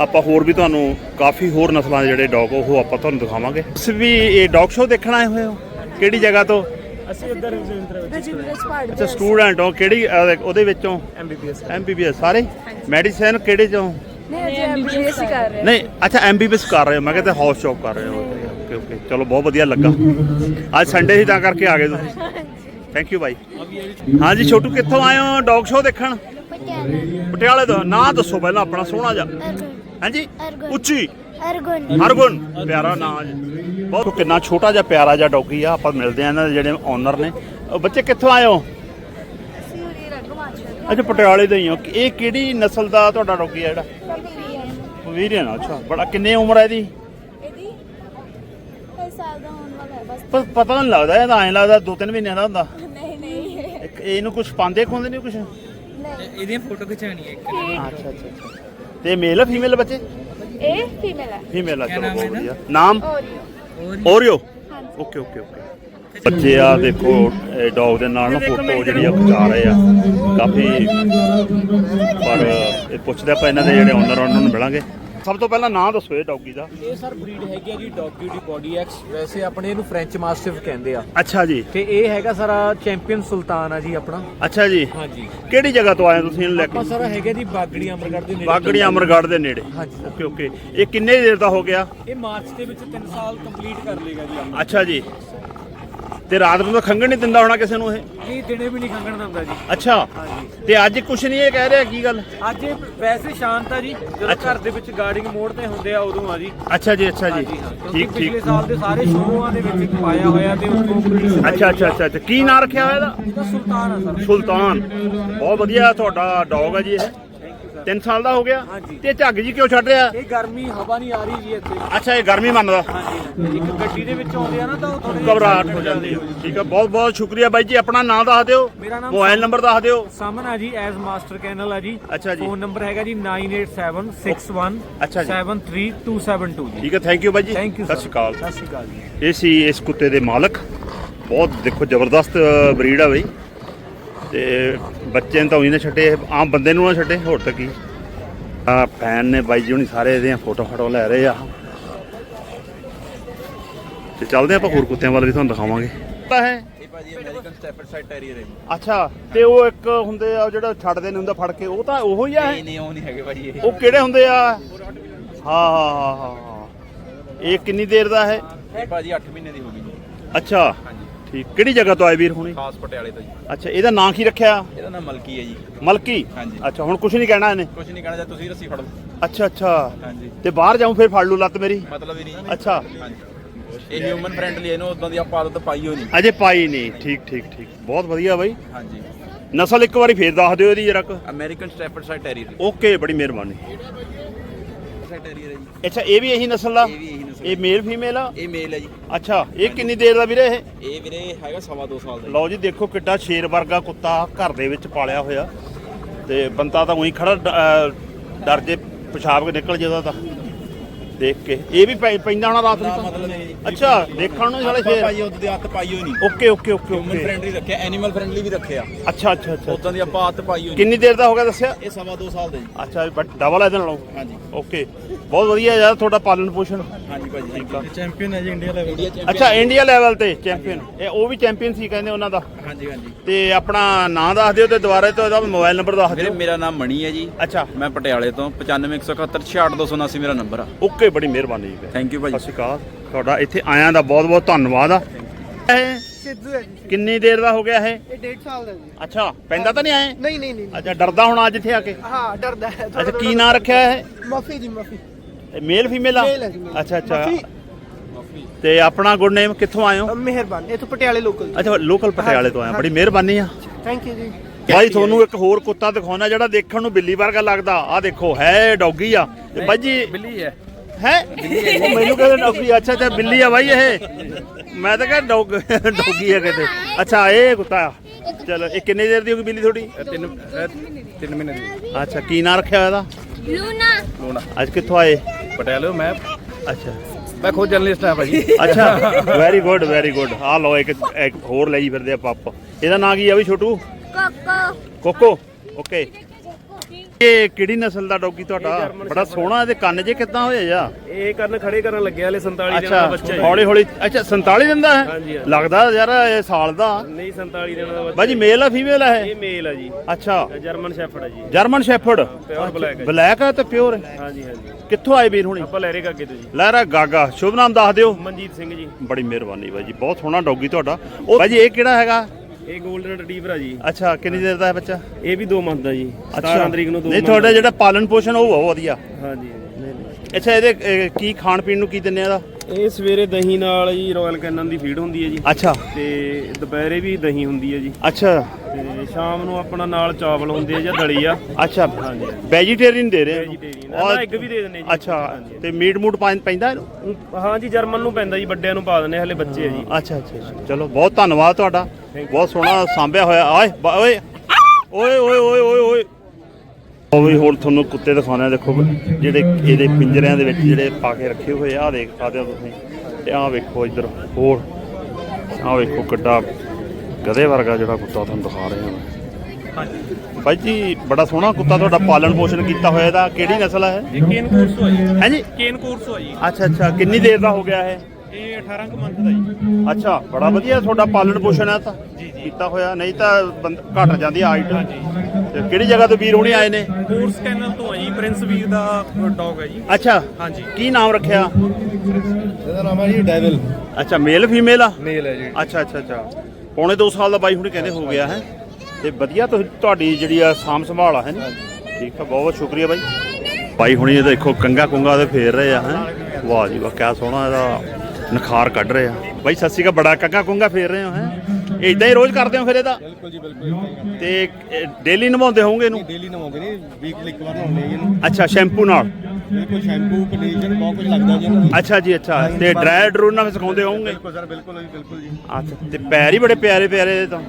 ਆਪਾਂ ਹੋਰ ਵੀ ਤੁਹਾਨੂੰ ਕਾਫੀ ਹੋਰ ਨਸਲਾਂ ਦੇ ਜਿਹੜੇ ਡੌਗ ਉਹ ਆਪਾਂ ਤੁਹਾਨੂੰ ਦਿਖਾਵਾਂਗੇ। ਤੁਸੀਂ ਵੀ ਇਹ ਡੌਗ ਸ਼ੋਅ ਦੇਖਣ ਆਏ ਹੋਏ ਹੋ? ਕਿਹੜੀ ਜਗ੍ਹਾ ਤੋਂ? ਅਸੀਂ ਇੱਧਰ ਰਜਿੰਦਰ ਵਿੱਚ ਵਿੱਚ ਪੜ੍ਹਦੇ ਸਟੂਡੈਂਟ ਹੋ ਕਿਹੜੀ ਉਹਦੇ ਵਿੱਚੋਂ? ਐਮਬੀਬੀਐਸ ਐਮਬੀਬੀਐਸ ਸਾਰੇ? ਮੈਡੀਸਨ ਕਿਹੜੇ ਚੋਂ? ਨਹੀਂ ਅੱਛਾ ਐਮਬੀਬੀਐਸ ਕਰ ਰਹੇ ਹੋ ਮੈਂ ਕਹਿੰਦਾ ਹਾਊਸ ਸ਼ੌਪ ਕਰ ਰਹੇ ਹੋ ਓਕੇ ਓਕੇ ਚਲੋ ਬਹੁਤ ਵਧੀਆ ਲੱਗਾ। ਅੱਜ ਸੰਡੇ ਹੀ ਤਾਂ ਕਰਕੇ ਆ ਗਏ ਤੁਸੀਂ। ਥੈਂਕ ਯੂ ਬਾਈ ਹਾਂਜੀ ਛੋਟੂ ਕਿੱਥੋਂ ਆਏ ਹੋ? ਡੌਗ ਸ਼ੋ ਦੇਖਣ? ਪਟਿਆਲੇ। ਤੋਂ। ਨਾਂ ਦੱਸੋ ਪਹਿਲਾਂ ਆਪਣਾ ਸੋਹਣਾ ਜਿਹਾ। ਅਰਗੁਣ। ਹਾਂਜੀ? ਉੱਚੀ? ਅਰਗੁਨ ਹਰਗੁਣ। ਪਿਆਰਾ ਨਾਂ ਜੀ ਬਹੁਤ ਕਿੰਨਾ ਛੋਟਾ ਜਿਹਾ ਪਿਆਰਾ ਜਿਹਾ ਡੌਗੀ ਆ ਆਪਾਂ ਮਿਲਦੇ ਆ ਇਹਨਾਂ ਦੇ ਜਿਹੜੇ ਓਨਰ ਨੇ। ਉਹ ਬੱਚੇ ਕਿੱਥੋਂ ਆਏ ਹੋ? ਅੱਛਾ ਪਟਿਆਲੇ ਦੇ ਹੀ ਹੋ। ਇਹ ਕਿਹੜੀ ਨਸਲ ਦਾ ਤੁਹਾਡਾ ਡੌਗੀ ਆ ਜਿਹੜਾ? ਪਪੀਰੀਅਨ ਵੀਰੀਅਨ ਅੱਛਾ। ਬੜਾ ਕਿੰਨੇ ਉਮਰ ਹੈ ਇਹਦੀ? ਇਹਦੀ ਕਈ ਸਾਲ ਦਾ ਹੋਣ ਵਾਲਾ ਹੈ ਬਸ। ਪਰ ਪਤਾ ਨਹੀਂ ਲੱਗਦਾ ਇਹ ਤਾਂ ਐਂ ਲੱਗਦਾ ਦੋ ਤਿੰਨ ਮਹੀਨਿਆਂ ਦਾ ਹੁੰਦਾ। ਨਹੀਂ ਨਹੀਂ। ਇੱਕ ਇਹਨੂੰ ਕੁਝ ਪਾਉਂਦੇ ਖੁੰਦੇ ਨਹੀਂ ਕੁਝ ਨਹੀਂ। ਇਹਦੀਆਂ ਫੋਟੋ ਖਿਚਾਣੀ ਹੈ ਇੱਕ। ਅੱਛਾ ਅੱਛਾ ਅੱਛਾ। ਤੇ ਮੇਲ ਫੀਮੇਲ ਬੱਚੇ? ਇਹ ਫੀਮੇਲ ਹੈ ਫੀਮੇਲ ਆ ਚਲੋ ਨਾਮ ਹੈ ਬਹੁਤ? ਵਧੀਆ। ਨਾਮ? ਓਰੀਓ। ਹਾਂਜੀ ਓਕੇ ਓਕੇ ਓਕੇ ਬੱਚੇ ਆ, ਦੇਖੋ ਡੌਗ ਦੇ ਨਾਲ ਨਾ ਫੋਟੋ ਜਿਹੜੀ ਆ ਖਿਚਾ ਰਹੇ ਆ। ਕਾਫੀ ਪਰ ਇਹ ਪੁੱਛਦੇ ਆਪਾਂ ਇਹਨਾਂ ਦੇ ਜਿਹੜੇ ਓਨਰ ਉਹਨਾਂ ਨੂੰ ਮਿਲਾਂਗੇ। ਸਭ ਤੋਂ ਪਹਿਲਾਂ ਨਾਂ ਦੱਸੋ ਇਹ ਡੌਗੀ ਦਾ। ਇਹ ਸਰ ਬਰੀਡ ਹੈਗੀ ਆ ਜੀ ਡੌਗੀ ਦੀ ਬੋਡੀ ਐਕਸ ਵੈਸੇ ਆਪਣੇ ਇਹਨੂੰ ਫ੍ਰੈਂਚ ਮਾਸਟਿਫ ਕਹਿੰਦੇ ਆ। ਅੱਛਾ ਜੀ। ਤੇ ਇਹ ਹੈਗਾ ਸਾਰਾ ਚੈਂਪੀਅਨ ਸੁਲਤਾਨ ਆ ਜੀ ਆਪਣਾ। ਅੱਛਾ ਜੀ। ਹਾਂਜੀ। ਕਿਹੜੀ ਜਗ੍ਹਾ ਤੋਂ ਆਏ ਹੋ ਤੁਸੀਂ ਇਹਨੂੰ ਲੈ ਆਪਾਂ ਕੇ ਸਰ ਹੈਗੇ ਜੀ ਬਾਗੜੀ ਅਮਰਗੜ੍ਹ ਦੇ ਨੇੜੇ ਬਾਗੜੀ ਅਮਰਗੜ੍ਹ ਦੇ ਨੇੜੇ। ਹਾਂਜੀ ਓਕੇ ਓਕੇ। ਇਹ ਕਿੰਨੇ ਦੇਰ ਦਾ ਹੋ ਗਿਆ? ਇਹ ਮਾਰਚ ਦੇ ਵਿੱਚ 3 ਸਾਲ ਕੰਪਲੀਟ ਕਰ ਲੇਗਾ ਜੀ ਅੱਛਾ ਜੀ। ਤੇ ਰਾਤ ਨੂੰ ਤਾਂ ਖੰਗਣ ਨਹੀਂ ਦਿੰਦਾ ਹੋਣਾ ਕਿਸੇ ਨੂੰ ਇਹ? ਇਹ ਦਿਨੇ ਵੀ ਨਹੀਂ ਖੰਗਣ ਦਿੰਦਾ ਜੀ। ਅੱਛਾ। ਹਾਂਜੀ। ਤੇ ਅੱਜ ਕੁਛ ਨਹੀਂ ਇਹ ਕਹਿ ਰਿਹਾ ਕੀ ਗੱਲ? ਅੱਜ ਇਹ ਵੈਸੇ ਸ਼ਾਂਤ ਆ ਜੀ। ਜਦੋਂ ਘਰ ਦੇ ਵਿੱਚ ਗਾਰਡਿੰਗ ਮੋਡ ਤੇ ਹੁੰਦੇ ਆ ਉਦੋਂ ਆ ਜੀ। ਅੱਛਾ ਜੀ ਅੱਛਾ ਜੀ। ਹਾਂਜੀ ਹਾਂ। ਕਿਉਂਕਿ ਠੀਕ ਪਿਛਲੇ ਠੀਕ ਸਾਲ ਦੇ ਸਾਰੇ ਸ਼ੋਆਂ ਦੇ ਵਿੱਚ ਪਾਇਆ ਹੋਇਆ ਤੇ ਉਸ ਅੱਛਾ ਅੱਛਾ ਅੱਛਾ ਅੱਛਾ। ਕੀ ਨਾਂ ਰੱਖਿਆ ਹੋਇਆ ਇਹਦਾ? ਇਹਦਾ ਸੁਲਤਾਨ ਆ ਸਰ। ਸੁਲਤਾਨ। ਬਹੁਤ ਵਧੀਆ ਤੁਹਾਡਾ ਡੌਗ ਹੈ ਜੀ ਇਹ। 3 ਸਾਲ ਦਾ ਹੋ ਗਿਆ ਹਾਂਜੀ। ਤੇ ਝੱਗ ਜੀ ਕਿਉਂ ਛੱਡ ਰਿਹਾ? ਇਹ ਗਰਮੀ ਹਵਾ ਨਹੀਂ ਆ ਰਹੀ ਜੀ ਇੱਥੇ। ਅੱਛਾ ਇਹ ਗਰਮੀ ਮੰਨਦਾ ਹਾਂਜੀ। ਇੱਕ ਗੱਡੀ ਦੇ ਵਿੱਚ ਆਉਂਦੇ ਆ ਨਾ ਤਾਂ ਉਹ ਥੋੜੀ ਘਬਰਾਹਟ ਹੋ ਜਾਂਦੀ ਹੈ। ਠੀਕ ਹੈ ਬਹੁਤ ਬਹੁਤ ਸ਼ੁਕਰੀਆ ਬਾਈ ਜੀ। ਆਪਣਾ ਨਾਮ ਦੱਸ ਦਿਓ। ਮੇਰਾ ਨਾਮ ਮੋਬਾਈਲ ਨੰਬਰ ਦੱਸ ਦਿਓ। ਸਾਮਨ ਆ ਜੀ ਐਜ਼ ਮਾਸਟਰ ਕੈਨਲ ਆ ਜੀ। ਅੱਛਾ ਜੀ। ਫੋਨ ਨੰਬਰ ਹੈਗਾ ਜੀ 987617 ਅੱਛਾ ਜੀ। 73272 ਜੀ। ਠੀਕ ਹੈ ਥੈਂਕ ਯੂ ਬਾਈ ਜੀ। ਥੈਂਕ ਯੂ ਸਤਿ ਸ਼੍ਰੀ ਅਕਾਲ। ਸਤਿ ਸ਼੍ਰੀ ਅਕਾਲ ਜੀ। ਇਹ ਸੀ ਇਸ ਕੁੱਤੇ ਦੇ ਮਾਲਕ। ਬਹੁਤ ਦੇਖੋ ਜ਼ਬਰਦਸਤ ਬਰੀਡ ਆ ਬਈ। ਤੇ ਬੱਚੇ ਨੂੰ ਤਾਂ ਉਹੀ ਨਾ ਛੱਡੇ ਆਮ ਬੰਦੇ ਨੂੰ ਨਾ ਛੱਡੇ ਹੋਰ ਤਾਂ ਕੀ। ਆ ਫੈਨ ਨੇ ਬਾਈ ਜੀ ਹੁਣੀ ਸਾਰੇ ਇਹਦੇ ਫੋਟੋ ਫੋਟੋ ਲੈ ਰਹੇ ਆ। ਤੇ ਚੱਲਦੇ ਆਪਾਂ ਹੋਰ ਕੁੱਤਿਆਂ ਵੱਲ ਵੀ ਤੁਹਾਨੂੰ ਦਿਖਾਵਾਂਗੇ। ਤਾਂ ਹੈ। ਇਹ ਭਾਜੀ ਅਮਰੀਕਨ ਸਟੈਫਰਡ ਸਾਈਡ ਟੈਰੀਅਰ ਹੈ ਜੀ ਅੱਛਾ ਤੇ ਉਹ ਇੱਕ ਹੁੰਦੇ ਆ ਜਿਹੜਾ ਛੱਡਦੇ ਨੇ ਹੁੰਦਾ ਫੜ ਕੇ ਉਹ ਤਾਂ ਉਹੋ ਹੀ ਆ ਨਹੀਂ? ਨਹੀਂ ਉਹ ਨਹੀਂ ਹੈਗੇ ਭਾਜੀ ਇਹ। ਉਹ ਕਿਹੜੇ ਹੁੰਦੇ ਆ? ਹਾਂ ਹਾਂ ਹਾਂ ਹਾਂ ਹਾਂ। ਇਹ ਕਿੰਨੀ ਦੇਰ ਦਾ ਹੈ? ਇਹ ਭਾਜੀ 8 ਮਹੀਨੇ ਦੀ ਹੋ ਗਈ ਅੱਛਾ। ਠੀਕ। ਕਿਹੜੀ ਜਗ੍ਹਾ ਤੋਂ ਆਏ ਵੀਰ ਹੁਣੀ? ਖਾਸ ਪਟਿਆਲੇ ਤੋਂ ਜੀ। ਅੱਛਾ ਇਹਦਾ ਨਾਂ ਕੀ ਰੱਖਿਆ? ਇਹਦਾ ਨਾਮ ਮਲਕੀ ਹੈ ਜੀ। ਮਲਕੀ? ਹਾਂਜੀ। ਅੱਛਾ ਹੁਣ ਕੁਝ ਨਹੀਂ ਕਹਿਣਾ ਇਹਨੇ? ਕੁਝ ਨਹੀਂ ਕਹਿਣਾ ਜਾਂ ਤੁਸੀਂ ਰੱਸੀ ਫੜ। ਲਓ ਅੱਛਾ ਅੱਛਾ। ਹਾਂਜੀ। ਤੇ ਬਾਹਰ ਜਾਉਂ ਫਿਰ ਫੜ ਲੂ ਲੱਤ ਮੇਰੀ? ਮਤਲਬ ਹੀ ਨਹੀਂ ਅੱਛਾ। ਹਾਂਜੀ। ਇਹ ਹਿਊਮਨ ਫ੍ਰੈਂਡਲੀ ਇਹਨੂੰ ਉਦਾਂ ਦੀ ਆਪਾਂ ਆਦਤ ਪਾਈ ਹੋਈ ਨਹੀਂ। ਅਜੇ ਪਾਈ ਨਹੀਂ। ਠੀਕ ਠੀਕ ਠੀਕ। ਬਹੁਤ ਵਧੀਆ ਬਾਈ। ਹਾਂਜੀ। ਨਸਲ ਇੱਕ ਵਾਰੀ ਫੇਰ ਦੱਸ ਦਿਓ ਇਹਦੀ ਜਰਾ ਕੁ। American Staffordshire terrier okay ਬੜੀ ਮਿਹਰਬਾਨੀ। ਸਾਈਡ ਟੈਰੀਅਰ ਹੈ ਜੀ। ਅੱਛਾ ਇਹ ਵੀ ਇਹੀ ਨਸਲ ਦਾ ਇਹ ਵੀ ਇਹੀ ਨਸਲ ਇਹ ਮੇਲ ਫੀਮੇਲ ਆ? ਇਹ ਮੇਲ ਹੈ ਜੀ। ਅੱਛਾ ਇਹ ਕਿੰਨੀ ਦੇਰ ਦਾ ਵੀਰੇ ਇਹ? ਇਹ ਵੀਰੇ ਹੈਗਾ ਸਵਾ ਦੋ ਸਾਲ ਦਾ। ਲਓ ਜੀ ਦੇਖੋ ਕਿੱਡਾ ਸ਼ੇਰ ਵਰਗਾ ਕੁੱਤਾ ਘਰ ਦੇ ਵਿੱਚ ਪਾਲਿਆ ਹੋਇਆ। ਤੇ ਬੰਦਾ ਤਾਂ ਉਹੀ ਖੜਾ ਡ- ਅਹ ਡਰ ਜੇ ਪਿਸ਼ਾਬ ਨਿਕਲ ਜੇ ਉਹਦਾ ਤਾਂ। ਦੇਖ ਕੇ। ਇਹ ਵੀ ਪੈ- ਪੈਂਦਾ ਹੋਣਾ ਰਾਤ ਨੂੰ ਨਾ ਤਾਂ? ਮਤਲਬ ਨਹੀਂ ਜੀ ਅੱਛਾ ਦੇਖਣ ਨੂੰ ਸਾਲੇ ਆਪਾਂ ਸ਼ੇਰ ਭਾਜੀ ਉਦੋਂ ਦੀ ਆਦਤ ਪਾਈ ਹੋਈ ਨਹੀਂ। Okay okay okay human okay friendly ਰੱਖਿਆ ਐਨੀਮਲ ਫ੍ਰੈਂਡਲੀ ਵੀ ਰੱਖਿਆ। ਅੱਛਾ ਅੱਛਾ ਅੱਛਾ। ਉਦਾਂ ਦੀ ਆਪਾਂ ਆਦਤ ਪਾਈ ਹੋਈ ਨਹੀਂ। ਕਿੰਨੀ ਦੇਰ ਦਾ ਹੋ ਗਿਆ ਦੱਸਿਆ? ਇਹ ਸਵਾ ਦੋ ਸਾਲ ਦਾ ਜੀ। ਅੱਛਾ ਬਟ ਡਬਲ ਇਹਦੇ ਨਾਲੋਂ। ਹਾਂਜੀ। ਓਕੇ। ਬਹੁਤ ਵਧੀਆ ਯਾਰ ਤੁਹਾਡਾ ਪਾਲਣ ਪੋਸ਼ਣ। ਹਾਂਜੀ ਭਾਜੀ ਥੈਂਕ ਯੂ ਚੈਂਪੀਅਨ ਹੈ ਜੀ ਇੰਡੀਆ ਲੈਵਲ ਇੰਡੀਆ ਅੱਛਾ ਇੰਡੀਆ ਲੈਵਲ ਤੇ ਚੈਂਪੀਅਨ ਇਹ ਉਹ ਵੀ ਚੈਂਪੀਅਨ ਸੀ ਕਹਿੰਦੇ ਉਹਨਾਂ ਦਾ। ਹਾਂਜੀ ਹਾਂਜੀ। ਤੇ ਆਪਣਾ ਨਾਂ ਦੱਸ ਦਿਓ ਤੇ ਦੁਬਾਰਾ ਤੋਂ ਇਹਦਾ ਮੋਬਾਈਲ ਨੰਬਰ ਦੱਸ ਵੀਰੇ ਦਿਓ। ਮੇਰਾ ਨਾਮ ਮਣੀ ਹੈ ਜੀ। ਅੱਛਾ। ਮੈਂ ਪਟਿਆਲੇ ਤੋਂ। 9517 68279 ਮੇਰਾ ਨੰਬਰ ਆ। ਓਕੇ। ਬੜੀ ਮਿਹਰਬਾਨੀ ਜੀ। ਥੈਂਕ ਯੂ ਸਤਿ ਭਾਜੀ ਸ਼੍ਰੀ ਅਕਾਲ। ਤੁਹਾਡਾ ਇੱਥੇ ਆਇਆਂ ਦਾ ਬਹੁਤ ਬਹੁਤ ਧੰਨਵਾਦ ਆ। ਇਹ ਸਿੱਧੂ ਹੈ ਜੀ ਕਿੰਨੀ ਦੇਰ ਦਾ ਹੋ ਗਿਆ ਇਹ? ਇਹ 1.5 ਸਾਲ ਦਾ ਜੀ। ਅੱਛਾ ਪੈਂਦਾ ਤਾਂ ਨਹੀਂ ਆਏ? ਨਹੀਂ ਨਹੀਂ ਨਹੀਂ ਅੱਛਾ ਡਰਦਾ ਹੋਣਾ ਅੱਜ ਇੱਥੇ ਆ ਕੇ? ਹਾਂ ਡਰਦਾ ਹੈ। ਅੱਛਾ ਕੀ ਨਾਂ ਰੱਖਿਆ ਇਹ? ਮਫੀ ਜੀ ਮਫੀ। ਮੇਲ ਫੀਮੇਲ ਆ? ਹੈ ਜੀ। ਅੱਛਾ ਅੱਛਾ। ਮਫੀ। ਤੇ ਆਪਣਾ ਗੁੱਡ ਨੇਮ ਕਿੱਥੋਂ ਆਏ ਹੋ? ਮਿਹਰਬਾਨ। ਇਹ ਤੋਂ ਪਟਿਆਲੇ ਲੋਕਲ ਅੱਛਾ ਲੋਕਲ ਪਟਿਆਲੇ ਤੋਂ ਆਏ ਬੜੀ ਮਿਹਰਬਾਨੀ ਆ। ਥੈਂਕ ਯੂ ਜੀ। ਬਾਈ ਤੁਹਾਨੂੰ ਇੱਕ ਹੋਰ ਕੁੱਤਾ ਦਿਖਾਉਣਾ ਜਿਹੜਾ ਦੇਖਣ ਨੂੰ ਬਿੱਲੀ ਵਰਗਾ ਲੱਗਦਾ। ਆ ਦੇਖੋ ਹੈ ਡੌਗੀ ਆ। ਤੇ ਬਾਈ ਜੀ ਬਿੱਲੀ ਹੈ। ਹੈ? ਉਹ ਮੈਨੂੰ ਕਹਿੰਦੇ ਡੌਗੀ ਅੱਛਾ ਅੱਛਾ ਬਿੱਲੀ ਆ ਬਾਈ ਇਹ। ਮੈਂ ਤਾਂ ਕਹਿੰਦਾ ਡੌਗ ਡੌਗੀ ਆ ਕਿਤੇ। ਅੱਛਾ ਇਹ ਕੁੱਤਾ। ਆ ਚਲੋ ਇਹ ਕਿੰਨੇ ਦੇਰ ਦੀ ਹੋ ਗਈ ਬਿੱਲੀ ਤੁਹਾਡੀ? ਤਿੰਨ ਤਿੰਨ ਮਹੀਨੇ ਦੀ। ਅੱਛਾ ਕੀ ਨਾਂ ਰੱਖਿਆ ਹੋਇਆ ਇਹਦਾ? ਲੂਨਾ ਲੋਣਾ। ਅੱਜ ਕਿੱਥੋਂ ਆਏ? ਪਟਿਆਲੇ ਮੈਂ। ਅੱਛਾ। ਮੈਂ ਖੁਦ ਜਰਨਲਿਸਟ ਹਾਂ ਭਾਜੀ। ਅੱਛਾ ਵੈਰੀ ਗੁੱਡ ਵੈਰੀ ਗੁੱਡ ਆ ਲਓ ਇੱਕ ਇੱਕ ਹੋਰ ਲਈ ਫਿਰਦੇ ਆ ਪੱਪ ਇਹਦਾ ਨਾਂ ਕੀ ਆ ਵੀ ਛੋਟੂ? ਕੋਕੋ। ਕੋਕੋ। ਓਕੇ। ਇਹ ਕਿਹੜੀ ਨਸਲ ਦਾ ਡੌਗੀ ਤੁਹਾਡਾ? ਬੜਾ ਸੋਹਣਾ ਇਹਦੇ ਕੰਨ ਜੇ ਕਿੱਦਾਂ ਹੋਏ ਜਾ ਇਹ ਕਰਨ ਖੜੇ ਕਰਨ ਲੱਗਿਆ ਹਲੇ 47 ਦਿਨਾਂ ਦਾ ਬੱਚਾ ਹੈ। ਹੌਲੀ ਹੌਲੀ ਅੱਛਾ 47 ਦਿਨ ਦਾ ਹੈ। ਲੱਗਦਾ ਯਾਰ ਇਹ ਸਾਲ ਦਾ। ਨਹੀਂ 47 ਦਿਨਾਂ ਦਾ ਬੱਚਾ ਬਾਜੀ ਮੇਲ ਆ ਫੀਮੇਲ ਆ ਇਹ? ਇਹ ਮੇਲ ਆ ਜੀ। ਅੱਛਾ। ਜਰਮਨ ਸ਼ੈਫਰਡ ਆ ਜੀ। German shepherd? ਪਿਓਰ ਬਲੈਕ ਹੈ। ਬਲੈਕ ਆ ਤੇ ਪਿਓਰ ਹਾਂਜੀ ਹਾਂਜੀ। ਕਿੱਥੋਂ ਆਏ ਵੀਰ ਹੁਣੀ? ਆਪਾਂ ਲੈ ਰਹੇ ਅੱਗੇ ਤੋਂ ਜੀ। ਲਹਿਰਾ ਗਾਗਾ ਸ਼ੁਭ ਨਾਮ ਦੱਸ ਦਿਓ। ਮਨਜੀਤ ਸਿੰਘ ਜੀ। ਬੜੀ ਮਿਹਰਬਾਨੀ ਬਾਈ ਜੀ ਬਹੁਤ ਸੋਹਣਾ ਡੌਗੀ ਤੁਹਾਡਾ। ਬਾਈ ਜੀ ਇਹ ਕਿਹੜਾ ਹੈਗਾ? ਇਹ 골ਡਨ ਰਿਟਰੀਵਰ ਆ ਜੀ। ਅੱਛਾ ਕਿੰਨੀ ਦੇਰ ਦਾ ਹੈ ਬੱਚਾ? ਇਹ ਵੀ 2 ਮੰਥ ਦਾ ਜੀ। 17 ਤਰੀਕ ਨੂੰ 2 ਨਹੀਂ ਤੁਹਾਡਾ ਜਿਹੜਾ ਪਾਲਣ ਪੋਸ਼ਣ ਉਹ ਬਹੁਤ ਵਧੀਆ। ਹਾਂਜੀ ਅੱਛਾ ਇਹਦੇ ਅਹ, ਕੀ ਖਾਣ ਪੀਣ ਨੂੰ ਕੀ ਦਿੰਦੇ ਆ ਇਹਦਾ? ਇਹ ਸਵੇਰੇ ਦਹੀਂ ਨਾਲ ਜੀ ਰਾਇਲ ਕੈਨਨ ਦੀ ਫੀਡ ਹੁੰਦੀ ਹੈ ਜੀ। ਅੱਛਾ। ਤੇ ਦੁਪਹਿਰੇ ਵੀ ਦਹੀਂ ਹੁੰਦੀ ਹੈ ਜੀ। ਅੱਛਾ। ਤੇ ਸ਼ਾਮ ਨੂੰ ਆਪਣਾ ਨਾਲ ਚਾਵਲ ਹੁੰਦੇ ਆ ਜਾਂ ਦਲੀ ਆ। ਅੱਛਾ। ਹਾਂਜੀ। ਵੈਜੀਟੇਰੀਅਨ ਦੇ ਰਹੇ ਹੋ? ਵੈਜੀਟੇਰੀਅਨ ਔਰ- ਨਾ ਐਗ ਵੀ ਦੇ ਦਿੰਦੇ ਜੀ। ਅੱਛਾ। ਹਾਂਜੀ। ਤੇ ਮੀਟ ਮੂਟ ਪੈਂਦਾ ਇਹਨੂੰ? ਹਾਂ ਜੀ ਜਰਮਨ ਨੂੰ ਪੈਂਦਾ ਜੀ ਵੱਡਿਆਂ ਨੂੰ ਪਾ ਦਿੰਦੇ ਹਲੇ ਬੱਚੇ ਆ ਜੀ। ਅੱਛਾ ਅੱਛਾ ਅੱਛਾ। ਚਲੋ ਬਹੁਤ ਧੰਨਵਾਦ ਤੁਹਾਡਾ। ਬਹੁਤ ਸੋਹਣਾ ਸਾਂਭਿਆ ਹੋਇਆ। ਓਏ ਬ- ਓਏ। ਓਏ ਓਏ ਓਏ ਓਏ ਓਏ। ਉਹ ਵੀ ਹੁਣ ਤੁਹਾਨੂੰ ਕੁੱਤੇ ਦਿਖਾਉਣੇ ਦੇਖੋ ਜਿਹੜੇ ਇਹਦੇ ਪਿੰਜਰਿਆਂ ਦੇ ਵਿੱਚ ਜਿਹੜੇ ਪਾ ਕੇ ਰੱਖੇ ਹੋਏ ਆ ਦੇਖ ਸਕਦੇ ਹੋ ਤੁਸੀਂ। ਤੇ ਆਹ ਵੇਖੋ ਇੱਧਰ ਹੋਰ। ਆਹ ਵੇਖੋ ਕਿੱਡਾ ਗਧੇ ਵਰਗਾ ਜਿਹੜਾ ਕੁੱਤਾ ਤੁਹਾਨੂੰ ਦਿਖਾ ਰਹੇ ਹਾਂ ਭਾਈ ਜੀ ਬੜਾ ਸੋਹਣਾ ਕੁੱਤਾ ਤੁਹਾਡਾ ਪਾਲਣ ਪੋਸ਼ਣ ਕੀਤਾ ਹੋਇਆ ਇਹਦਾ। ਕਿਹੜੀ ਨਸਲ ਹੈ ਇਹ? ਕੇਨ ਕੋਰਸ ਹੈ ਜੀ? ਕੇਨ ਕੋਰਸ ਜੀ ਅੱਛਾ ਅੱਛਾ। ਕਿੰਨੀ ਦੇਰ ਦਾ ਹੋ ਗਿਆ ਇਹ? ਇਹ 18 ਕੁ ਮੰਥ ਦਾ ਜੀ। ਅੱਛਾ ਬੜਾ ਵਧੀਆ ਤੁਹਾਡਾ ਪਾਲਣ ਪੋਸ਼ਣ ਹੈ ਤਾਂ। ਕੀਤਾ ਹੋਇਆ ਨਹੀਂ ਤਾਂ ਬੰਦ- ਘਟ ਜਾਂਦੀ ਹਾਈਟ ਤੇ ਕਿਹੜੀ ਜਗ੍ਹਾ ਤੋਂ ਵੀਰ ਹੋਣੀ ਆਏ ਨੇ? ਕੋਰਸ ਕੈਨਲ ਤੋਂ ਆ ਜੀ ਪ੍ਰਿੰਸ ਵੀਰ ਦਾ ਡੌਗ ਹੈ ਜੀ। ਅੱਛਾ। ਹਾਂਜੀ। ਕੀ ਨਾਮ ਰੱਖਿਆ? ਇਹਦਾ ਨਾਮ ਹੈ ਜੀ ਡੈਵਲ ਅੱਛਾ ਮੇਲ ਫੀਮੇਲ ਆ? ਮੇਲ ਹੈ ਜੀ। ਅੱਛਾ ਅੱਛਾ ਅੱਛਾ। ਪੌਣੇ 2 ਸਾਲ ਦਾ ਬਾਈ ਹੁਣੇ ਕਹਿੰਦੇ ਹੋ ਗਿਆ ਹੈ। ਤੇ ਵਧੀਆ ਤੁਸੀਂ ਤੁਹਾਡੀ ਜਿਹੜੀ ਆ ਸਾਂਭ ਸੰਭਾਲ ਆ ਹੈ ਨੀ? ਠੀਕ ਆ ਬਹੁਤ ਬਹੁਤ ਸ਼ੁਕਰੀਆ ਬਾਈ। ਬਾਈ ਹੁਣੀ ਇਹ ਦੇਖੋ ਕੰਗਾ ਕੁੰਗਾ ਤੇ ਫੇਰ ਰਹੇ ਆ ਹੈ ਵਾਹ ਜੀ ਵਾਹ ਕਿਆ ਸੋਹਣਾ ਇਹਦਾ ਨਖਾਰ ਕੱਢ ਰਹੇ ਆ। ਬਾਈ ਸਤਿ ਸ਼੍ਰੀ ਅਕਾਲ ਬੜਾ ਕੰਗਾ ਕੁੰਗਾ ਫੇਰ ਰਹੇ ਹੋ ਹੈ? ਇਦਾਂ ਹੀ ਰੋਜ਼ ਕਰਦੇ ਹੋ ਫਿਰ ਇਹਦਾ? ਬਿਲਕੁਲ ਜੀ ਬਿਲਕੁਲ ਤੇ ਡੇਲੀ ਨਵਾਉਂਦੇ ਹੋਵੋਗੇ ਇਹਨੂੰ? ਡੇਲੀ ਨਵਾਉਂਦੇ ਨੇ ਵੀਕਲੀ ਇੱਕ ਵਾਰ ਨਹਾਉਂਦੇ ਜੀ ਇਹਨੂੰ। ਅੱਛਾ ਸ਼ੈਂਪੂ ਨਾਲ? ਬਿਲਕੁਲ ਸ਼ੈਂਪੂ ਕੰਡੀਸ਼ਨ ਬਹੁਤ ਕੁਝ ਲੱਗਦਾ ਜੀ ਇਹਨਾਂ। ਅੱਛਾ ਜੀ ਅੱਛਾ। ਤੇ ਡਰਾਈ ਡਰੂ ਨਾਲ ਸਿਖਾਉਂਦੇ ਹੋਵੋਗੇ? ਬਿਲਕੁਲ ਸਰ ਬਿਲਕੁਲ ਜੀ ਬਿਲਕੁਲ ਜੀ। ਅੱਛਾ ਤੇ ਪੈਰ ਹੀ ਬੜੇ ਪਿਆਰੇ ਪਿਆਰੇ ਇਹਦੇ ਤਾਂ।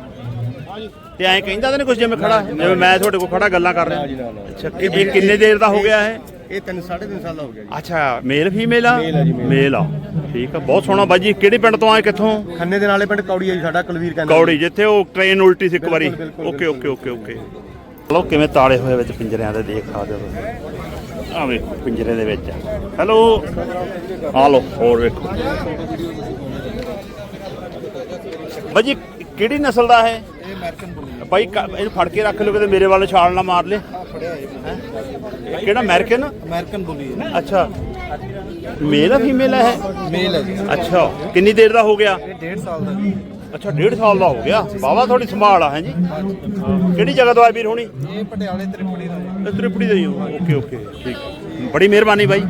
ਤੇ ਐਂ ਕਹਿੰਦਾ ਤਾਂ ਨਹੀਂ ਕੁਝ ਜਿਵੇਂ ਖੜਾ? ਜਿਵੇਂ ਮੈਂ ਤੁਹਾਡੇ ਕੋਲ ਖੜਾ ਗੱਲਾਂ ਕਰ ਰਿਹਾ। ਅੱਛਾ ਇਹ ਕਿੰਨੇ ਦੇਰ ਦਾ ਹੋ ਗਿਆ ਹੈ ਇਹ 3 3.5 ਸਾਲ ਦਾ ਹੋ ਗਿਆ ਜੀ। ਅੱਛਾ ਮੇਲ ਫੀਮੇਲ ਆ? Male ਆ ਜੀ, male। ਮੇਲ ਆ। ਠੀਕ ਆ ਬਹੁਤ ਸੋਹਣਾ ਬਾਜੀ। ਕਿਹੜੇ ਪਿੰਡ ਤੋਂ ਆਏ ਕਿੱਥੋਂ? ਖੰਨੇ ਦੇ ਨਾਲੇ ਪਿੰਡ ਕੌੜੀ ਹੈ ਜੀ ਸਾਡਾ ਕੁਲਵੀਰ ਕਹਿੰਦਾ ਕੌੜੀ ਜਿੱਥੇ ਉਹ ਟ੍ਰੇਨ ਉਲਟੀ ਸੀ ਇੱਕ ਵਾਰੀ। ਬਿਲਕੁਲ, ਬਿਲਕੁਲ, ਓਕੇ ਓਕੇ ਓਕੇ ਓਕੇ। ਚਲੋ ਕਿਵੇਂ ਤਾਲੇ ਹੋਏ ਵਿੱਚ ਪਿੰਜਰਿਆਂ ਦੇ? ਦੇਖ ਸਕਦੇ ਹੋ ਤੁਸੀਂ। ਆ ਵੇਖੋ। ਪਿੰਜਰੇ ਦੇ ਵਿੱਚ। ਹੈਲੋ। ਆ ਲੋ ਹੋਰ ਵੇਖੋ। ਬਾਜੀ ਕਿਹੜੀ ਨਸਲ ਦਾ ਹੈ ਇਹ ਅਮਰੀਕਨ ਬੁਲੀ ਭਾਈ ਇਹਨੂੰ ਫੜ ਕੇ ਰੱਖ ਲਓ ਕਿਤੇ ਮੇਰੇ ਵੱਲ ਛਾਲ ਨਾ ਮਾਰ ਲੇ। ਹੈਂ? ਕਿਹੜਾ ਅਮਰੀਕਨ? ਅਮਰੀਕਨ ਬੁਲੀ ਹੈ। ਅੱਛਾ। ਮੇਲ ਆ ਫੀਮੇਲ ਹੈ ਇਹ? ਮੇਲ ਹੈ ਜੀ। ਅੱਛਾ। ਕਿੰਨੀ ਦੇਰ ਦਾ ਹੋ ਗਿਆ? ਇਹ 1.5 ਸਾਲ ਦਾ ਅੱਛਾ ਡੇਢ ਸਾਲ ਦਾ ਹੋ ਗਿਆ। ਬਾਵਾ ਥੋੜੀ ਸੰਭਾਲ ਆ ਹੈ ਜੀ? ਕਿਹੜੀ ਜਗ੍ਹਾ ਤੋਂ ਆਏ ਵੀਰ ਹੋਣੀ? ਇਹ ਪਟਿਆਲੇ ਤ੍ਰਿਪੜੀ ਦਾ ਜੀ ਇਹ ਤ੍ਰਿਪੜੀ ਦੇ ਹੀ ਹੋ। Okay okay. ਠੀਕ। ਬੜੀ ਮਿਹਰਬਾਨੀ ਬਾਈ।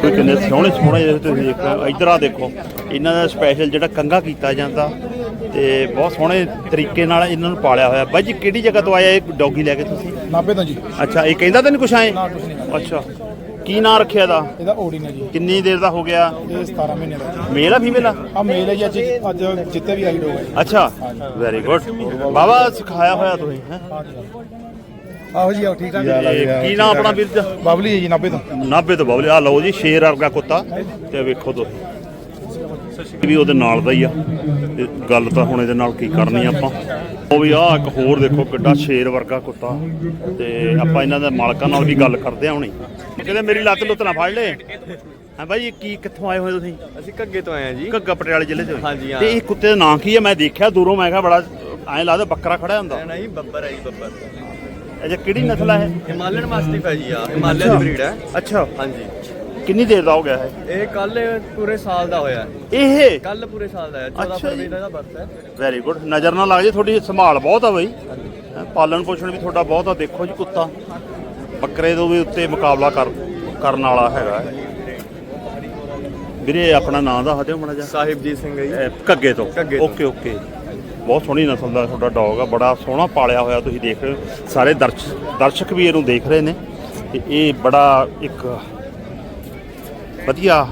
ਕੋਈ ਕਿੰਨੇ ਸੋਹਣੇ ਸੋਹਣੇ ਜਿਹੇ ਤੁਸੀਂ ਦੇਖੋ ਇੱਧਰ ਆ ਦੇਖੋ ਇਹਨਾਂ ਦਾ ਸਪੈਸ਼ਲ ਜਿਹੜਾ ਕੰਗਾ ਕੀਤਾ ਜਾਂਦਾ ਤੇ ਬਹੁਤ ਸੋਹਣੇ ਤਰੀਕੇ ਨਾਲ ਇਹਨਾਂ ਨੂੰ ਪਾਲਿਆ ਹੋਇਆ। ਬਾਈ ਜੀ ਕਿਹੜੀ ਜਗ੍ਹਾ ਤੋਂ ਆਇਆ ਇਹ ਡੌਗੀ ਲੈ ਕੇ ਤੁਸੀਂ? ਨਾਭੇ ਤੋਂ ਜੀ। ਅੱਛਾ ਇਹ ਕਹਿੰਦਾ ਤਾਂ ਨਹੀਂ ਕੁਛ ਆਏ ਅੱਛਾ ਕੀ ਨਾਂ ਰੱਖਿਆ ਦਾ ਇਹਦਾ ਓਡੀ ਨੇ ਜੀ। ਕਿੰਨੀ ਦੇਰ ਦਾ ਹੋ ਗਿਆ? ਇਹ 17 ਮਹੀਨੇ ਦਾ। ਮੇਲ ਆ ਫੀਮੇਲ ਆ? ਆ ਮੇਲ ਹੈ ਜੀ ਅੱਜ ਅੱਜ ਜਿੱਤੇ ਵੀ ਆਈ ਹੋਗਾ ਅੱਛਾ ਵੈਰੀ ਗੁੱਡ ਬਾਬਾ ਸਿਖਾਇਆ ਹੋਇਆ ਤੁਸੀਂ ਹੈ? ਆਹੋ ਜੀ ਆਓ ਠੀਕ ਆ ਕੀ ਨਾਮ ਆਪਣਾ ਵੀਰ ਦਾ ਬਬਲੀ ਹੈ ਜੀ ਨਾਭੇ ਤੋਂ। ਨਾਭੇ ਤੋਂ ਬਬਲੇ। ਆ ਲਓ ਜੀ ਸ਼ੇਰ ਵਰਗਾ ਕੁੱਤਾ। ਤੇ ਵੇਖੋ ਤੁਸੀਂ ਵੀ ਉਹਦੇ ਨਾਲ ਦਾ ਹੀ ਆ। ਤੇ ਗੱਲ ਤਾਂ ਹੁਣ ਇਹਦੇ ਨਾਲ ਕੀ ਕਰਨੀ ਆਪਾਂ। ਉਹ ਵੀ ਆ ਇੱਕ ਹੋਰ ਦੇਖੋ ਕਿੱਡਾ ਸ਼ੇਰ ਵਰਗਾ ਕੁੱਤਾ। ਤੇ ਆਪਾਂ ਇਹਨਾਂ ਦੇ ਮਾਲਕਾਂ ਨਾਲ ਵੀ ਗੱਲ ਕਰਦੇ ਆ ਹੁਣੀ। ਕਹਿੰਦੇ ਮੇਰੀ ਲੱਤ ਲੁੱਤ ਨਾ ਫੜ ਲੈ। ਹਾਂ ਇਹ ਕੀ ਕਿੱਥੋਂ ਆਏ ਹੋਏ ਤੁਸੀਂ? ਅਸੀਂ ਘੱਗੇ ਤੋਂ ਆਏ ਆ ਜੀ। ਘੱਗਾ ਪਟਿਆਲੇ ਜ਼ਿਲ੍ਹੇ ਚ। ਹਾਂਜੀ, ਹਾਂ। ਤੇ ਇਹ ਕੁੱਤੇ ਦਾ ਨਾਂ ਕੀ ਹੈ ਮੈਂ ਦੇਖਿਆ ਦੂਰੋਂ ਮੈਂ ਕਿਹਾ ਬੜਾ ਐਂ ਲੱਗਦਾ ਬੱਕਰਾ ਖੜਾ ਹੁੰਦਾ। ਨਹੀਂ ਬੱਬਰ ਹੈ ਜੀ ਬੱਬਰ। ਅੱਛਾ ਕਿਹੜੀ ਨਸਲ ਹੈ ਹਿਮਾਲਯਨ ਮਾਸਟਿਫ ਹੈ ਜੀ ਆ। ਹਿਮਾਲਿਆ ਦੀ ਬਰੀਡ ਹੈ। ਅੱਛਾ। ਹਾਂਜੀ। ਕਿੰਨੀ ਦੇਰ ਦਾ ਹੋ ਗਿਆ ਹੈ ਇਹ ਕੱਲ ਪੂਰੇ ਸਾਲ ਦਾ ਹੋਇਆ। ਇਹ? ਕੱਲ ਪੂਰੇ ਸਾਲ ਦਾ ਹੈ। 14 ਅੱਛਾ ਜੀ। ਫਰਵਰੀ ਦਾ ਇਹਦਾ ਬਰਥ ਹੈ। ਵੈਰੀ ਗੁੱਡ ਨਜ਼ਰ ਨਾ ਲੱਗ ਜੇ ਤੁਹਾਡੀ ਸੰਭਾਲ ਬਹੁਤ ਆ ਬਈ। ਪਾਲਣ ਪੋਸ਼ਣ ਵੀ ਤੁਹਾਡਾ ਬਹੁਤ ਆ। ਦੇਖੋ ਜੀ ਕੁੱਤਾ। ਬੱਕਰੇ ਤੋਂ ਵੀ ਉੱਤੇ ਮੁਕਾਬਲਾ ਕਰ ਕਰਨ ਵਾਲਾ ਹੈਗਾ। ਵੀਰੇ ਆਪਣਾ ਨਾਮ ਦੱਸ ਦਿਓ ਮਾੜਾ ਜਿਹਾ। ਸਾਹਿਬਜੀਤ ਸਿੰਘ ਹੈ ਜੀ। ਘੱਗੇ ਤੋਂ। ਓਕੇ ਓਕੇ ਬਹੁਤ ਸੋਹਣੀ ਨਸਲ ਦਾ ਤੁਹਾਡਾ ਡੌਗ ਆ ਬੜਾ ਸੋਹਣਾ ਪਾਲਿਆ ਹੋਇਆ ਤੁਸੀਂ ਦੇਖ ਰਹੇ ਹੋ। ਸਾਰੇ ਦਰਸ਼ ਦਰਸ਼ਕ ਵੀ ਇਹਨੂੰ ਦੇਖ ਰਹੇ ਨੇ ਤੇ ਇਹ ਬੜਾ ਇੱਕ ਵਧੀਆ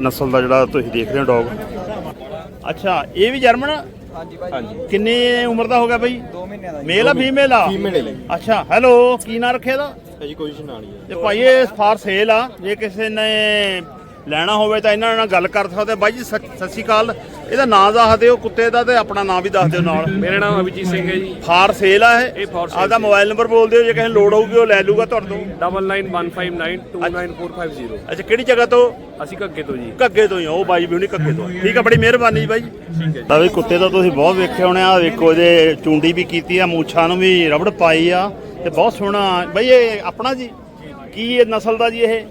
ਨਸਲ ਦਾ ਜਿਹੜਾ ਤੁਸੀਂ ਦੇਖ ਰਹੇ ਹੋ ਡੌਗ ਅੱਛਾ ਇਹ ਵੀ ਜਰਮਨ ਹਾਂਜੀ ਭਾਈ। ਕਿੰਨੀ ਉਮਰ ਦਾ ਹੋ ਗਿਆ ਬਈ? 2 ਮਹੀਨਿਆਂ ਦਾ ਮੇਲ ਆ ਫੀਮੇਲ ਆ? ਫੀਮੇਲ ਹੈ ਅੱਛਾ ਹੈਲੋ ਕੀ ਨਾਂ ਰੱਖਿਆ ਦਾ ਜੀ ਕੋਈ ਸੁਣਾ ਨਹੀਂ ਤੇ ਭਾਈ ਇਹ ਫਾਰ ਸੇਲ ਆ ਜੇ ਕਿਸੇ ਨੇ ਲੈਣਾ ਹੋਵੇ ਤਾਂ ਇਹਨਾਂ ਨਾਲ ਗੱਲ ਕਰ ਸਕਦੇ। ਬਾਈ ਜੀ ਸਤਿ ਸ਼੍ਰੀ ਅਕਾਲ। ਇਹਦਾ ਨਾਂ ਦੱਸ ਦਿਓ ਕੁੱਤੇ ਦਾ ਤੇ ਆਪਣਾ ਨਾਂ ਵੀ ਦੱਸ ਦਿਓ ਨਾਲ। ਮੇਰਾ ਨਾਮ ਅਭਿਜੀਤ ਸਿੰਘ ਹੈ ਜੀ। ਫਾਰ ਸੇਲ ਆ ਇਹ? ਇਹ for sale ਆਪਦਾ ਮੋਬਾਈਲ ਨੰਬਰ ਬੋਲ ਦਿਓ ਜੇ ਕਿਸੇ ਨੂੰ ਲੋੜ ਹੋਊਗੀ ਉਹ ਲੈ ਲੂਗਾ ਤੁਹਾਡੇ ਤੋਂ। 9915929450 ਅੱਛਾ ਕਿਹੜੀ ਜਗ੍ਹਾ ਤੋਂ? ਅਸੀਂ ਘੱਗੇ ਤੋਂ ਜੀ। ਘੱਗੇ ਤੋਂ ਹੀ ਆ, ਉਹ ਬਾਈ ਵੀ ਹੁਣੀ ਘੱਗੇ ਤੋਂ ਠੀਕ ਆ ਬੜੀ ਮਿਹਰਬਾਨੀ ਜੀ। ਬਾਈ ਤਾਂ ਵੀ ਕੁੱਤੇ ਤਾਂ ਤੁਸੀਂ ਬਹੁਤ ਵੇਖੇ ਹੋਣੇ ਆ ਵੇਖੋ ਇਹਦੇ ਚੁੰਡੀ ਵੀ ਕੀਤੀ ਆ ਮੂਛਾਂ ਨੂੰ ਵੀ ਰਬੜ ਪਾਈ ਆ ਤੇ ਬਹੁਤ ਸੋਹਣਾ। ਬਾਈ ਇਹ ਆਪਣਾ ਜੀ। ਕੀ ਇਹ ਨਸਲ ਦਾ ਜੀ ਇਹ?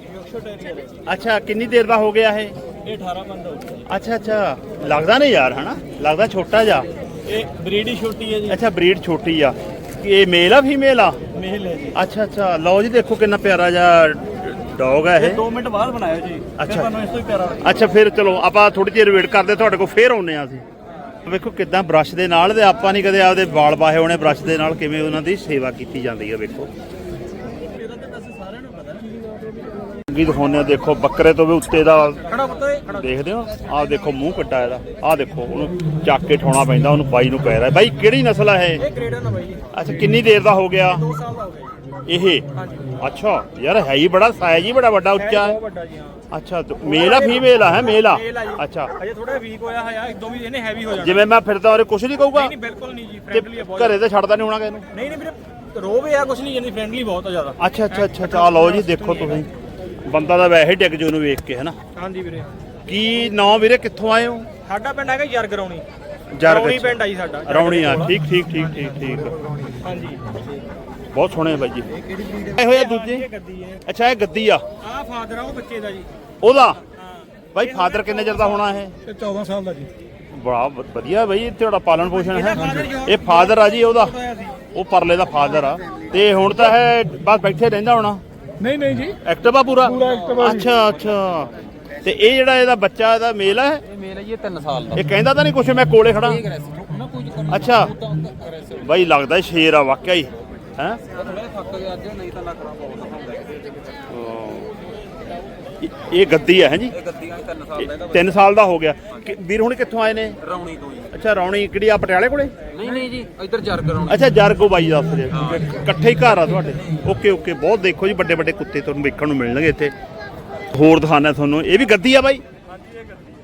ਅੱਛਾ ਕਿੰਨੀ ਦੇਰ ਦਾ ਹੋ ਗਿਆ ਇਹ? ਇਹ 18 ਬੰਦ ਹੋ ਗਿਆ ਅੱਛਾ ਅੱਛਾ। ਲੱਗਦਾ ਨਹੀਂ ਯਾਰ ਹਨਾ? ਲੱਗਦਾ ਛੋਟਾ ਜਿਹਾ। ਇਹ ਬਰੀਡ ਹੀ ਛੋਟੀ ਹੈ ਜੀ। ਅੱਛਾ ਬਰੀਡ ਛੋਟੀ ਆ। ਇਹ ਮੇਲ ਆ ਫੀਮੇਲ ਆ? ਮੇਲ ਹੈ ਜੀ। ਅੱਛਾ ਅੱਛਾ। ਲਓ ਜੀ ਦੇਖੋ ਕਿੰਨਾ ਪਿਆਰਾ ਜਿਹਾ ਡੌਗ ਹੈ ਇਹ। ਇਹ 2 ਮਿੰਟ ਬਾਅਦ ਬਣਾਇਆ ਜੀ। ਅੱਛਾ। ਤੁਹਾਨੂੰ ਇਸ ਤੋਂ ਹੀ ਪਿਆਰਾ ਲੱਗੇਗਾ। ਅੱਛਾ ਫਿਰ ਚਲੋ ਆਪਾਂ ਥੋੜੀ ਜਿਹੀ ਵੇਟ ਕਰਦੇ ਤੁਹਾਡੇ ਕੋਲ ਫੇਰ ਆਉਨੇ ਆ ਅਸੀਂ। ਵੇਖੋ ਕਿਦਾਂ ਬ੍ਰਸ਼ ਦੇ ਨਾਲ ਤੇ ਆਪਾਂ ਨਹੀਂ ਕਦੇ ਆਪਦੇ ਵਾਲ ਵਾਹੇ ਹੋਣੇ ਬ੍ਰਸ਼ ਦੇ ਨਾਲ ਕਿਵੇਂ ਉਹਨਾਂ ਦੀ ਸੇਵਾ ਕੀਤੀ ਜਾਂਦੀ ਹੈ ਵੇਖੋ। ਅੱਗੇ ਦਿਖਾਉਂਦੇ ਆ ਦੇਖੋ ਬੱਕਰੇ ਤੋਂ ਵੀ ਉੱਤੇ ਦਾ ਦੇਖਦੇ ਹੋ ਆਹ ਦੇਖੋ ਮੂੰਹ ਕੱਟਾ ਇਹਦਾ ਆਹ ਦੇਖੋ ਉਹਨੂੰ ਚੱਕ ਕੇ ਠਾਉਣਾ ਪੈਂਦਾ ਉਹਨੂੰ ਬਾਈ ਨੂੰ ਕਹਿ ਰਿਹਾ। ਬਾਈ ਕਿਹੜੀ ਨਸਲ ਹੈ ਇਹ? ਗ੍ਰੇਡਨ ਬਾਈ। ਅੱਛਾ ਕਿੰਨੀ ਦੇਰ ਦਾ ਹੋ ਗਿਆ? 2 ਸਾਲ ਦਾ ਹੋ ਗਿਆ ਜੀ। ਇਹ? ਅੱਛਾ ਯਾਰ ਹੈ ਹੀ ਬੜਾ ਸਾਈਜ਼ ਹੀ ਬੜਾ ਵੱਡਾ ਉੱਚਾ। ਹੈ ਹਾਂ। ਅੱਛਾ ਮੇਲ ਆ ਫੀਮੇਲ ਆ ਹੈ ਮੇਲ ਆ? ਅੱਛਾ। ਅਜੇ ਥੋੜਾ ਵੀਕ ਹੋਇਆ ਹੋਇਆ ਇੱਕ ਦੋ ਵੀ ਇਹਨੇ ਹੈਵੀ ਹੋ ਜਾਣਾ। ਜਿਵੇਂ ਮੈਂ ਫਿਰਦਾ ਔਰ ਕੁਝ ਨਹੀਂ ਕਹੂਗਾ। ਨਹੀਂ ਬਿਲਕੁਲ ਨਹੀਂ ਜੀ ਫ੍ਰੈਂਡਲੀ ਹੈ ਬਹੁਤ ਘਰੇ ਤੇ ਛੱਡਦਾ ਨਹੀਂ ਹੋਣਾ ਕਿਸੇ ਨੂੰ? ਨਹੀਂ ਨਹੀਂ ਵੀਰੇ ਰੋਬ ਆ ਕੁਛ ਨਹੀਂ ਜਾਂਦੀ ਫ੍ਰੈਂਡਲੀ ਬਹੁਤ ਆ ਜ਼ਿਆਦਾ। ਅੱਛਾ ਅੱਛਾ ਅੱਛਾ ਆਹ ਲਓ ਜੀ ਦੇਖੋ ਤੁਸੀਂ। ਬੰਦਾ ਦਾ ਵੈਸੇ ਡਿੱਗ ਜੋ ਨੂੰ ਵੇਖ ਕੇ ਹੈਨਾ? ਹਾਂਜੀ ਵੀਰੇ। ਕੀ ਨਾਂ ਵੀਰੇ? ਕਿੱਥੋਂ ਆਏ ਹੋ? ਸਾਡਾ ਪਿੰਡ ਹੈਗਾ ਯਰਗ ਰੌਣੀ ਜਰਗ ਰੌਣੀ। ਪਿੰਡ ਆ ਜੀ ਸਾਡਾ ਰੌਣੀ ਆ ਠੀਕ ਠੀਕ ਠੀਕ ਠੀਕ ਠੀਕ। ਹਾਂਜੀ। ਬਹੁਤ ਸੋਹਣੇ ਆ ਬਾਈ ਜੀ। ਆ ਦੂਜੇ? ਇਹ ਗੱਦੀ ਹੈ ਅੱਛਾ ਇਹ ਗੱਦੀ ਆ। ਆਹ ਫਾਦਰ ਆ ਉਹ ਬੱਚੇ ਦਾ ਜੀ। ਉਹਦਾ? ਬਾਈ ਫਾਦਰ ਕਿੰਨੇ ਚਿਰ ਦਾ ਹੋਣਾ ਇਹ? ਇਹ 14 ਸਾਲ ਦਾ ਜੀ। ਬੜਾ ਵਧੀਆ ਬਾਈ ਤੁਹਾਡਾ ਪਾਲਣ ਪੋਸ਼ਣ ਹੈ। ਇਹ ਫਾਦਰ ਆ ਜੀ ਉਹਦਾ? ਹੋਇਆ ਉਹ ਪਰਲੇ ਦਾ ਫਾਦਰ ਆ। ਤੇ ਹੁਣ ਤਾਂ ਹੈ ਬਸ ਬੈਠੇ ਰਹਿੰਦਾ ਹੋਣਾ। ਨਹੀਂ ਨਹੀਂ ਜੀ। ਐਕਟਿਵ ਪੂਰਾ? ਜੀ। ਅੱਛਾ ਅੱਛਾ। ਤੇ ਇਹ ਜਿਹੜਾ ਇਹਦਾ ਬੱਚਾ ਇਹਦਾ ਮੇਲ ਹੈ? ਇਹ ਮੇਰਾ ਜੀ 3 ਸਾਲ ਦਾ। ਇਹ ਕਹਿੰਦਾ ਤਾਂ ਨਹੀਂ ਕੁਛ ਮੈਂ ਕੋਲੇ ਖੜਾ। ਨਾ ਕੁਝ ਅੱਛਾ। ਬਾਈ ਲੱਗਦਾ ਸ਼ੇਰ ਆ ਵਾਕਿਆ ਹੀ। ਹੈ? ਥੋੜਾ ਥੱਕ ਗਿਆ ਅੱਜ ਨਹੀਂ ਤਾਂ ਲੱਗ ਰਹਾ ਬਹੁਤ ਹੁੰਦਾ ਇਹ ਗੱਦੀ ਹੈ ਹੈ ਜੀ? ਇਹ ਗੱਦੀਆਂ 3 ਸਾਲ ਦਾ ਇਹਦਾ 3 ਸਾਲ ਦਾ ਹੋ ਗਿਆ। ਕਿ- ਵੀਰ ਹੁਣ ਕਿੱਥੋਂ ਆਏ ਨੇ? ਰੌਣੀ ਤੋਂ ਜੀ। ਅੱਛਾ ਰੌਣੀ ਕਿਹੜੀ ਆ ਪਟਿਆਲੇ ਕੋਲੇ? ਨਹੀਂ ਨਹੀਂ ਜੀ ਇੱਧਰ ਜਰਗ ਰੌਣੀ। ਅੱਛਾ ਜਰਗੋ ਬਾਈ ਦੱਸ ਰਿਹਾ ਇਕੱਠੇ ਹੀ ਘਰ ਆ ਤੁਹਾਡੇ? ਓਕੇ ਓਕੇ ਬਹੁਤ ਦੇਖੋ ਜੀ ਵੱਡੇ ਵੱਡੇ ਕੁੱਤੇ ਤੁਹਾਨੂੰ ਵੇਖਣ ਨੂੰ ਮਿਲਣਗੇ ਇੱਥੇ। ਹੋਰ ਦਿਖਾਣਾ ਤੁਹਾਨੂੰ। ਇਹ ਵੀ ਗੱਦੀ ਆ ਬਾਈ?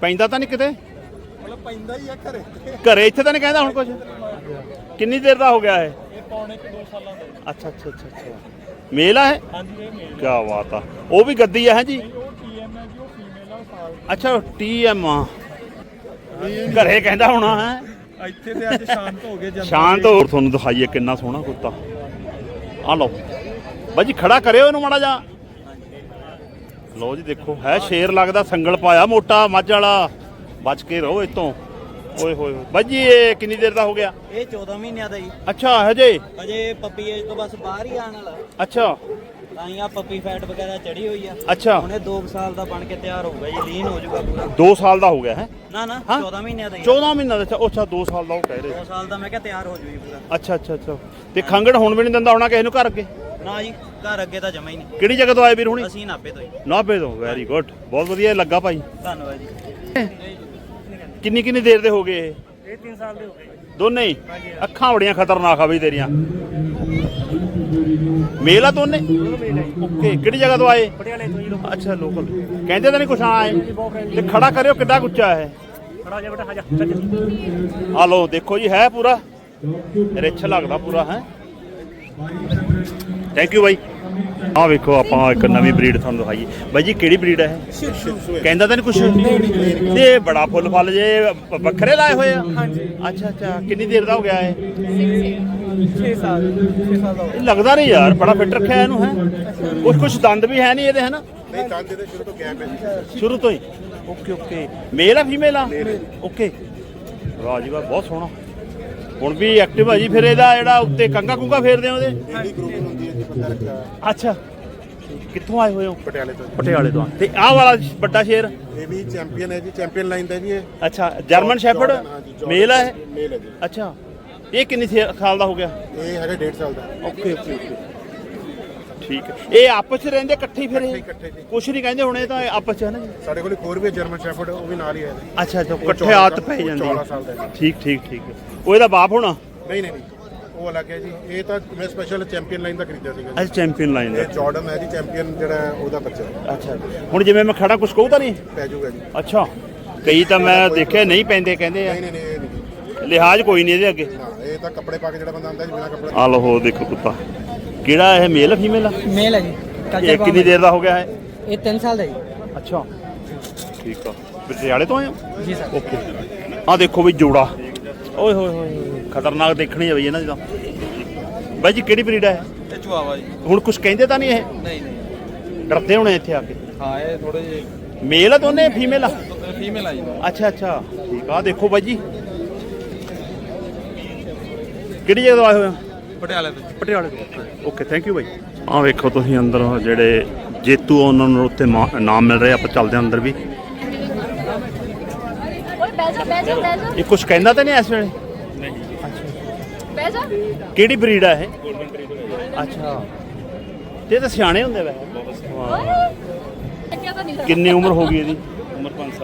ਪੈਂਦਾ ਤਾਂ ਨਹੀਂ ਕਿਤੇ? ਮਤਲਬ ਪੈਂਦਾ ਹੀ ਆ ਘਰੇ। ਘਰੇ ਇੱਥੇ ਤਾਂ ਨਹੀਂ ਕਹਿੰਦਾ ਹੁਣ ਕੁਝ ਕਿੰਨੀ ਦੇਰ ਦਾ ਹੋ ਗਿਆ ਇਹ? ਇਹ ਪੌਣੇ ਕਿ 2 ਸਾਲਾਂ ਦਾ। ਅੱਛਾ ਅੱਛਾ ਅੱਛਾ ਅੱਛਾ। ਮੇਲ ਆ ਇਹ ਹਾਂਜੀ ਇਹ ਮੇਲ ਕੀ ਬਾਤ ਆ। ਉਹ ਵੀ ਗੱਦੀ ਆ ਹੈ ਜੀ ਉਹ ਟੀਐਮ ਹੈ ਜੀ ਉਹ ਫੀਮੇਲ ਆ ਸਾਲ ਅੱਛਾ ਟੀਐਮ ਘਰੇ ਕਹਿੰਦਾ ਹੋਣਾ ਹੈ। ਇੱਥੇ ਤੇ ਅੱਜ ਸ਼ਾਂਤ ਹੋ ਗਏ ਜਨਤਾ ਸ਼ਾਂਤ ਹੋਰ ਤੁਹਾਨੂੰ ਦਿਖਾਈਏ ਕਿੰਨਾ ਸੋਹਣਾ ਕੁੱਤਾ। ਆ ਲਓ। ਬਾਜੀ ਖੜਾ ਕਰਿਓ ਇਹਨੂੰ ਮਾੜਾ ਜਾ ਲਓ ਜੀ ਦੇਖੋ ਹੈ ਸ਼ੇਰ ਲੱਗਦਾ ਸੰਗਲ ਪਾਇਆ ਮੋਟਾ ਮੱਝ ਵਾਲਾ। ਬਚ ਕੇ ਰਹੋ ਇਤੋਂ ਓਏ ਹੋਏ ਹੋਏ। ਬਾਜੀ ਇਹ ਕਿੰਨੀ ਦੇਰ ਦਾ ਹੋ ਗਿਆ? ਇਹ 14 ਮਹੀਨਿਆਂ ਦਾ ਜੀ। ਅੱਛਾ ਹਜੇ? ਅਜੇ ਪੱਪੀ ਏਜ ਤੋਂ ਬਸ ਬਾਹਰ ਹੀ ਆਣ ਵਾਲਾ। ਅੱਛਾ। ਤਾਂ ਹੀ ਆ ਪੱਪੀ ਫੈਟ ਵਗੈਰਾ ਚੜੀ ਹੋਈ ਆ। ਅੱਛਾ। ਹੁਣੇ 2 ਸਾਲ ਦਾ ਬਣ ਕੇ ਤਿਆਰ ਹੋਊਗਾ ਜੀ ਲੀਨ ਹੋ ਜਾਊਗਾ ਪੂਰਾ। 2 ਸਾਲ ਦਾ ਹੋ ਗਿਆ ਹੈ? ਨਾ ਨਾ ਹਾਂ? 14 ਮਹੀਨਿਆਂ ਦਾ ਹੀ 14 ਮਹੀਨਾ ਦਾ ਅੱਛਾ ਉਹ ਅੱਛਾ 2 ਸਾਲ ਦਾ ਉਹ ਕਹਿ ਰਹੇ। 2 ਸਾਲ ਦਾ ਮੈਂ ਕਿਹਾ ਤਿਆਰ ਹੋ ਜੂਗੀ ਪੂਰਾ। ਅੱਛਾ ਅੱਛਾ ਅੱਛਾ। ਤੇ ਖੰਗੜ ਹੁਣ ਵੀ ਨਹੀਂ ਦਿੰਦਾ ਹੋਣਾ ਕਿਸੇ ਨੂੰ ਘਰ ਅੱਗੇ? ਨਾ ਜੀ ਘਰ ਅੱਗੇ ਤਾਂ ਜਮਾ ਹੀ ਨਹੀਂ। ਕਿਹੜੀ ਜਗ੍ਹਾ ਤੋਂ ਆਏ ਵੀਰ ਹੁਣੀ? ਅਸੀਂ ਨਾਪੇ ਤੋਂ ਜੀ ਨਾਭੇ ਤੋਂ ਵੈਰੀ ਗੁੱਡ ਬਹੁਤ ਵਧੀਆ ਲੱਗਾ ਭਾਈ। ਧੰਨਵਾਦ ਜੀ। ਕਿੰਨੀ ਕਿੰਨੀ ਦੇਰ ਦੇ ਹੋ ਗਏ ਇਹ? ਇਹ 3 ਸਾਲ ਦੇ ਹੋ ਗਏ। ਦੋਨੇ ਹੀ? ਅੱਖਾਂ ਬੜੀਆਂ ਖਤਰਨਾਕ ਆ ਬਈ ਤੇਰੀਆਂ। ਮੇਲ ਆ ਦੋਨੇ ਓਕੇ, ਕਿਹੜੀ ਜਗ੍ਹਾ ਤੋਂ ਆਏ? ਪਟਿਆਲੇ ਤੋਂ ਜੀ ਲੋਕ ਅੱਛਾ ਲੋਕਲ ਕਹਿੰਦੇ ਤਾਂ ਨਹੀਂ ਕੁਛ ਆਏ। ਤੇ ਖੜਾ ਕਰਿਓ, ਕਿੱਡਾ ਗੁੱਚਾ ਹੈ? ਖੜਾ ਜਾ ਬੇਟਾ ਆ ਆ ਲੋ ਦੇਖੋ ਜੀ, ਹੈ ਪੂਰਾ? ਰਿੱਛ ਲੱਗਦਾ ਪੂਰਾ, ਹੈ? Thank you bye. ਆ ਵੇਖੋ ਆਪਾਂ ਇੱਕ ਨਵੀਂ ਬਰੀਡ ਤੁਹਾਨੂੰ ਦਿਖਾਈਏ। ਬਾਈ ਜੀ ਕਿਹੜੀ ਬਰੀਡ ਹੈ? ਇਹ ਕਹਿੰਦਾ ਤਾਂ ਨਹੀਂ ਕੁਛ? ਤੇ ਬੜਾ ਫੁੱਲ ਫਲ ਜੇ ਵੱਖਰੇ ਲਾਏ ਹੋਏ ਆ? ਹਾਂਜੀ। ਅੱਛਾ ਅੱਛਾ। ਕਿੰਨੀ ਦੇਰ ਦਾ ਹੋ ਗਿਆ ਇਹ? 6 ਸਾਲ 6 ਸਾਲ ਦਾ ਹੋ ਇਹ ਲੱਗਦਾ ਨਹੀਂ ਯਾਰ ਬੜਾ ਫਿੱਟ ਰੱਖਿਆ ਇਹਨੂੰ ਹੈ? ਕੁਝ ਕੁਝ ਦੰਦ ਵੀ ਹੈ ਨਹੀਂ ਇਹਦੇ ਹਨਾ? ਨਹੀਂ ਤਾਂ ਜਿਹਦੇ ਸ਼ੁਰੂ ਤੋਂ ਗੈਪ ਹੈ ਸ਼ੁਰੂ ਤੋਂ ਹੀ? Okay okay. ਮੇਲ ਆ ਫੀਮੇਲ ਆ? ਓਕੇ। ਵਾਹ ਜੀ ਵਾਹ ਬਹੁਤ ਸੋਹਣਾ। ਹੁਣ ਵੀ ਐਕਟਿਵ ਆ ਜੀ ਫਿਰ ਇਹਦਾ ਜਿਹੜਾ ਉੱਤੇ ਕੰਗਾ ਕੁੰਗਾ ਫੇਰਦੇ ਆ ਉਹਦੇ। ਅੱਛਾ। ਕਿੱਥੋਂ ਆਏ ਹੋਏ ਹੋ? ਪਟਿਆਲੇ ਤੋਂ ਪਟਿਆਲੇ ਤੋਂ ਤੇ ਆਹ ਵਾਲਾ ਵੱਡਾ ਸ਼ੇਰ? ਇਹ ਵੀ ਚੈਂਪੀਅਨ ਹੈ ਜੀ ਚੈਂਪੀਅਨ ਲਾਈਨ ਦਾ ਜੀ ਇਹ। ਅੱਛਾ ਜਰਮਨ ਸ਼ੈਫਰਡ Jordan, ਹਾਂ ਮੇਲ ਮੇਲ ਹੈ ਜੀ। ਅੱਛਾ। ਇਹ ਕਿੰਨੀ ਸਾਲ ਦਾ ਹੋ ਗਿਆ? ਇਹ ਹੈਗਾ 1.5 ਸਾਲ ਦਾ। ਓਕੇ ਓਕੇ ਓਕੇ ਠੀਕ ਹੈ। ਇਹ ਆਪਸ ਚ ਰਹਿੰਦੇ ਇਕੱਠੇ ਹੀ ਫਿਰ ਇਹ? ਇਕੱਠੇ ਜੀ। ਕੁਛ ਨਹੀਂ ਕਹਿੰਦੇ ਹੁਣ ਇਹ ਤਾਂ ਆਪਸ ਚ ਹੈ ਨਾ ਜੀ? ਸਾਡੇ ਕੋਲ ਇੱਕ ਹੋਰ ਵੀ ਹੈ ਜਰਮਨ ਸ਼ੈਫਰਡ ਉਹ ਵੀ ਨਾਲ ਹੀ ਹੈ ਜੀ। ਅੱਛਾ ਅੱਛਾ ਇਕੱਠੇ ਚੌਦਾਂ ਆਦਤ ਪੈ ਉਹ ਜਾਂਦੀ ਚੌਦਾਂ ਸਾਲ ਦਾ ਹੈ ਠੀਕ ਠੀਕ ਠੀਕ ਹੈ। ਉਹ ਇਹਦਾ ਬਾਪ ਹੋਣਾ? ਨਹੀਂ ਨਹੀਂ ਨਹੀਂ। ਉਹ ਅਲੱਗ ਹੈ ਜੀ। ਇਹ ਤਾਂ ਮੈਂ ਸਪੈਸ਼ਲ ਚੈਂਪੀਅਨ ਲਾਈਨ ਦਾ ਖਰੀਦਿਆ ਸੀਗਾ ਜੀ। ਅੱਛਾ ਚੈਂਪੀਅਨ ਲਾਈਨ ਦਾ। ਇਹ ਜਾਰਡਨ ਹੈ ਜੀ ਚੈਂਪੀਅਨ ਜਿਹੜਾ ਹੈ, ਉਹਦਾ ਬੱਚਾ ਹੈ। ਅੱਛਾ ਹੁਣ ਜਿਵੇਂ ਮੈਂ ਖੜਾ ਕੁਛ ਕਹੂ ਤਾਂ ਨਹੀਂ? ਪੈ ਜਾਊਗਾ ਜੀ। ਅੱਛਾ। ਕਈ ਤਾਂ ਮੈਂ ਦੇਖਿਆ ਨਹੀਂ ਪੈਂਦੇ ਕਹਿੰਦੇ ਆ। ਨਹੀਂ ਨਹੀਂ ਨਹੀਂ ਇਹ ਨਹੀਂ। ਲਿਹਾਜ਼ ਕੋਈ ਨਹੀਂ ਇਹਦੇ ਅੱਗੇ। ਹਾਂ ਇਹ ਤਾਂ ਕੱਪੜੇ ਪਾ ਕੇ ਜਿਹੜਾ ਬੰਦਾ ਆਉਂਦਾ ਜੀ ਬਿਨਾਂ ਕੱਪੜੇ ਆ ਲਓ ਦੇਖੋ ਕੁੱਤਾ ਕਿਹੜਾ ਇਹ ਮੇਲ ਫੀਮੇਲ ਆ? ਮੇਲ ਹੈ ਜੀ। ਇਹ ਕਿੰਨੀ ਦੇਰ ਦਾ ਹੋ ਗਿਆ ਹੈ ਇਹ 3 ਸਾਲ ਦਾ ਜੀ। ਅੱਛਾ। ਠੀਕ ਆ। ਪਟਿਆਲੇ ਤੋਂ ਆਏ ਹੋ? ਜੀ ਸਰ। ਓਕੇ। ਆ ਦੇਖੋ ਵੀ ਜੋੜਾ। ਓਏ ਹੋਏ ਹੋਏ ਖਤਰਨਾਕ ਦੇਖਣੀ ਹੈ ਬਈ ਇਹਨਾਂ ਦੀ ਤਾਂ। ਬਾਈ ਜੀ ਕਿਹੜੀ ਬਰੀਡ ਹੈ ਤੇ ਚੁਆਵਾ ਜੀ। ਹੁਣ ਕੁਝ ਕਹਿੰਦੇ ਤਾਂ ਨਹੀਂ ਇਹ? ਨਹੀਂ ਨਹੀਂ। ਡਰਦੇ ਹੋਣੇ ਇੱਥੇ ਆ ਕੇ? ਹਾਂ ਇਹ ਥੋੜੇ ਜਿਹੇ ਮੇਲ ਆ ਦੋਨੇ ਫੀਮੇਲ ਆ? ਫੀਮੇਲ ਆ ਜੀ। ਅੱਛਾ ਅੱਛਾ। ਠੀਕ ਆ ਆਹ ਦੇਖੋ ਬਾਈ ਜੀ। ਕਿਹੜੀ ਜਗ੍ਹਾ ਤੋਂ ਆਏ ਹੋਏ ਆ ਪਟਿਆਲੇ ਤੋਂ। ਪਟਿਆਲੇ ਤੋਂ। Okay thank you bye. ਆ ਵੇਖੋ ਤੁਸੀਂ ਅੰਦਰ ਜਿਹੜੇ ਜੇਤੂ ਆ, ਉਹਨਾਂ ਨੂੰ ਉੱਥੇ ਮਾ- ਇਨਾਮ ਮਿਲ ਰਹੇ ਆਪਾਂ ਚੱਲਦੇ ਹਾਂ ਅੰਦਰ ਵੀ। ਓਏ ਬਹਿ ਜਾ ਬਹਿ ਜਾ ਬਹਿ ਜਾ। ਇਹ ਕੁਝ ਕਹਿੰਦਾ ਤਾਂ ਨਹੀਂ ਇਸ ਵੇਲੇ? ਬਹਿ ਜਾ। ਕਿਹੜੀ ਬਰੀਡ ਆ ਇਹ? ਅੱਛਾ। ਤੇ ਇਹ ਤਾਂ ਸਿਆਣੇ ਹੁੰਦੇ ਵੈ ਓਏ ਤਾਂ ਨਹੀਂ ਕਿੰਨੀ ਉਮਰ ਹੋ ਗਈ ਇਹਦੀ? ਉਮਰ 5 ਸਾਲ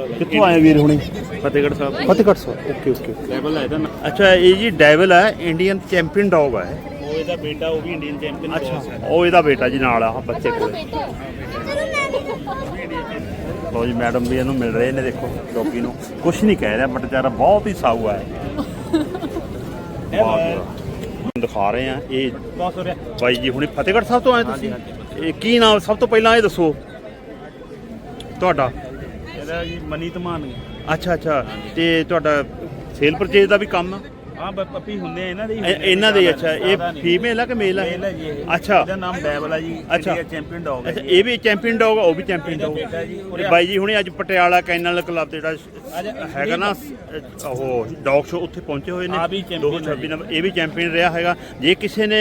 ਕਿੱਥੋਂ ਆਏ ਵੀਰ ਹੁਣੀ? Fatehgarh Sahib Fatehgarh Sahib okay okay level ਹੈ ਇਹਦਾ ਅੱਛਾ ਇਹ ਜੀ ਡੈਵਲ ਹੈ ਇੰਡੀਅਨ ਚੈਂਪੀਅਨ ਡੌਗ ਹੈ। ਉਹ ਇਹਦਾ ਬੇਟਾ ਉਹ ਵੀ ਇੰਡੀਅਨ ਚੈਂਪੀਅਨ ਅੱਛਾ ਉਹ ਇਹਦਾ ਬੇਟਾ ਜੀ ਨਾਲ ਆ ਬੱਚੇ ਕੋਲ। ਲੋ ਜੀ ਮੈਡਮ ਵੀ ਇਹਨੂੰ ਮਿਲ ਰਹੇ ਨੇ ਦੇਖੋ ਡੌਗੀ ਨੂੰ। ਕੁਝ ਨਹੀਂ ਕਹਿ ਰਿਹਾ ਬਟ ਵਿਚਾਰਾ ਬਹੁਤ ਹੀ ਸਾਊ ਹੈ ਦਿਖਾ ਰਹੇ ਆ ਇਹ ਬਾਈ ਜੀ ਹੁਣੇ ਫਤਿਹਗੜ੍ਹ ਸਾਹਿਬ ਤੋਂ ਆਏ ਤੁਸੀਂ? ਇਹ ਕੀ ਨਾਮ ਸਭ ਤੋਂ ਪਹਿਲਾਂ ਇਹ ਦੱਸੋ। ਤੁਹਾਡਾ? ਇਹਦਾ ਜੀ ਮਨੀ ਧਮਾਨ। ਅੱਛਾ ਅੱਛਾ। ਤੇ ਤੁਹਾਡਾ ਸੇਲ ਪਰਚੇਜ ਦਾ ਵੀ ਕੰਮ ਆ? ਹਾਂ ਪੱਪੀ ਹੁੰਦੇ ਆ ਇਹਨਾਂ ਦੇ ਹੀ ਇਹ- ਹੁੰਦੇ ਆ, ਇਹਨਾਂ ਦੇ ਅੱਛਾ ਇਹ ਜ਼ਿਆਦਾ ਨਹੀਂ। ਫੀਮੇਲ ਆ ਕਿ ਮੇਲ ਆ? ਮੇਲ ਹੈ ਜੀ ਇਹ। ਅੱਛਾ। ਇਹਦਾ ਨਾਮ ਡੈਵਲ ਜੀ ਅੱਛਾ। ਇੰਡੀਆ ਚੈਂਪੀਅਨ ਡੌਗ ਹੈ ਅੱਛਾ ਜੀ। ਇਹ ਵੀ ਚੈਂਪੀਅਨ ਡੌਗ ਉਹ ਵੀ ਚੈਂਪੀਅਨ ਡੌਗ ਬੇਟਾ ਜੀ, ਬਾਈ ਜੀ ਹੁਣੇ ਅੱਜ ਪਟਿਆਲਾ ਕੈਨਲ ਕਲੱਬ ਜਿਹੜਾ ਹੈਗਾ ਨਾ ਅਹ ਉਹ ਡੌਗ ਸ਼ੋ ਉੱਥੇ ਪਹੁੰਚੇ ਹੋਏ ਨੇ। ਆ ਵੀ champion 226 ਨੰਬਰ ਇਹ ਵੀ ਚੈਂਪੀਅਨ ਰਿਹਾ ਹੈਗਾ। ਜੇ ਕਿਸੇ ਨੇ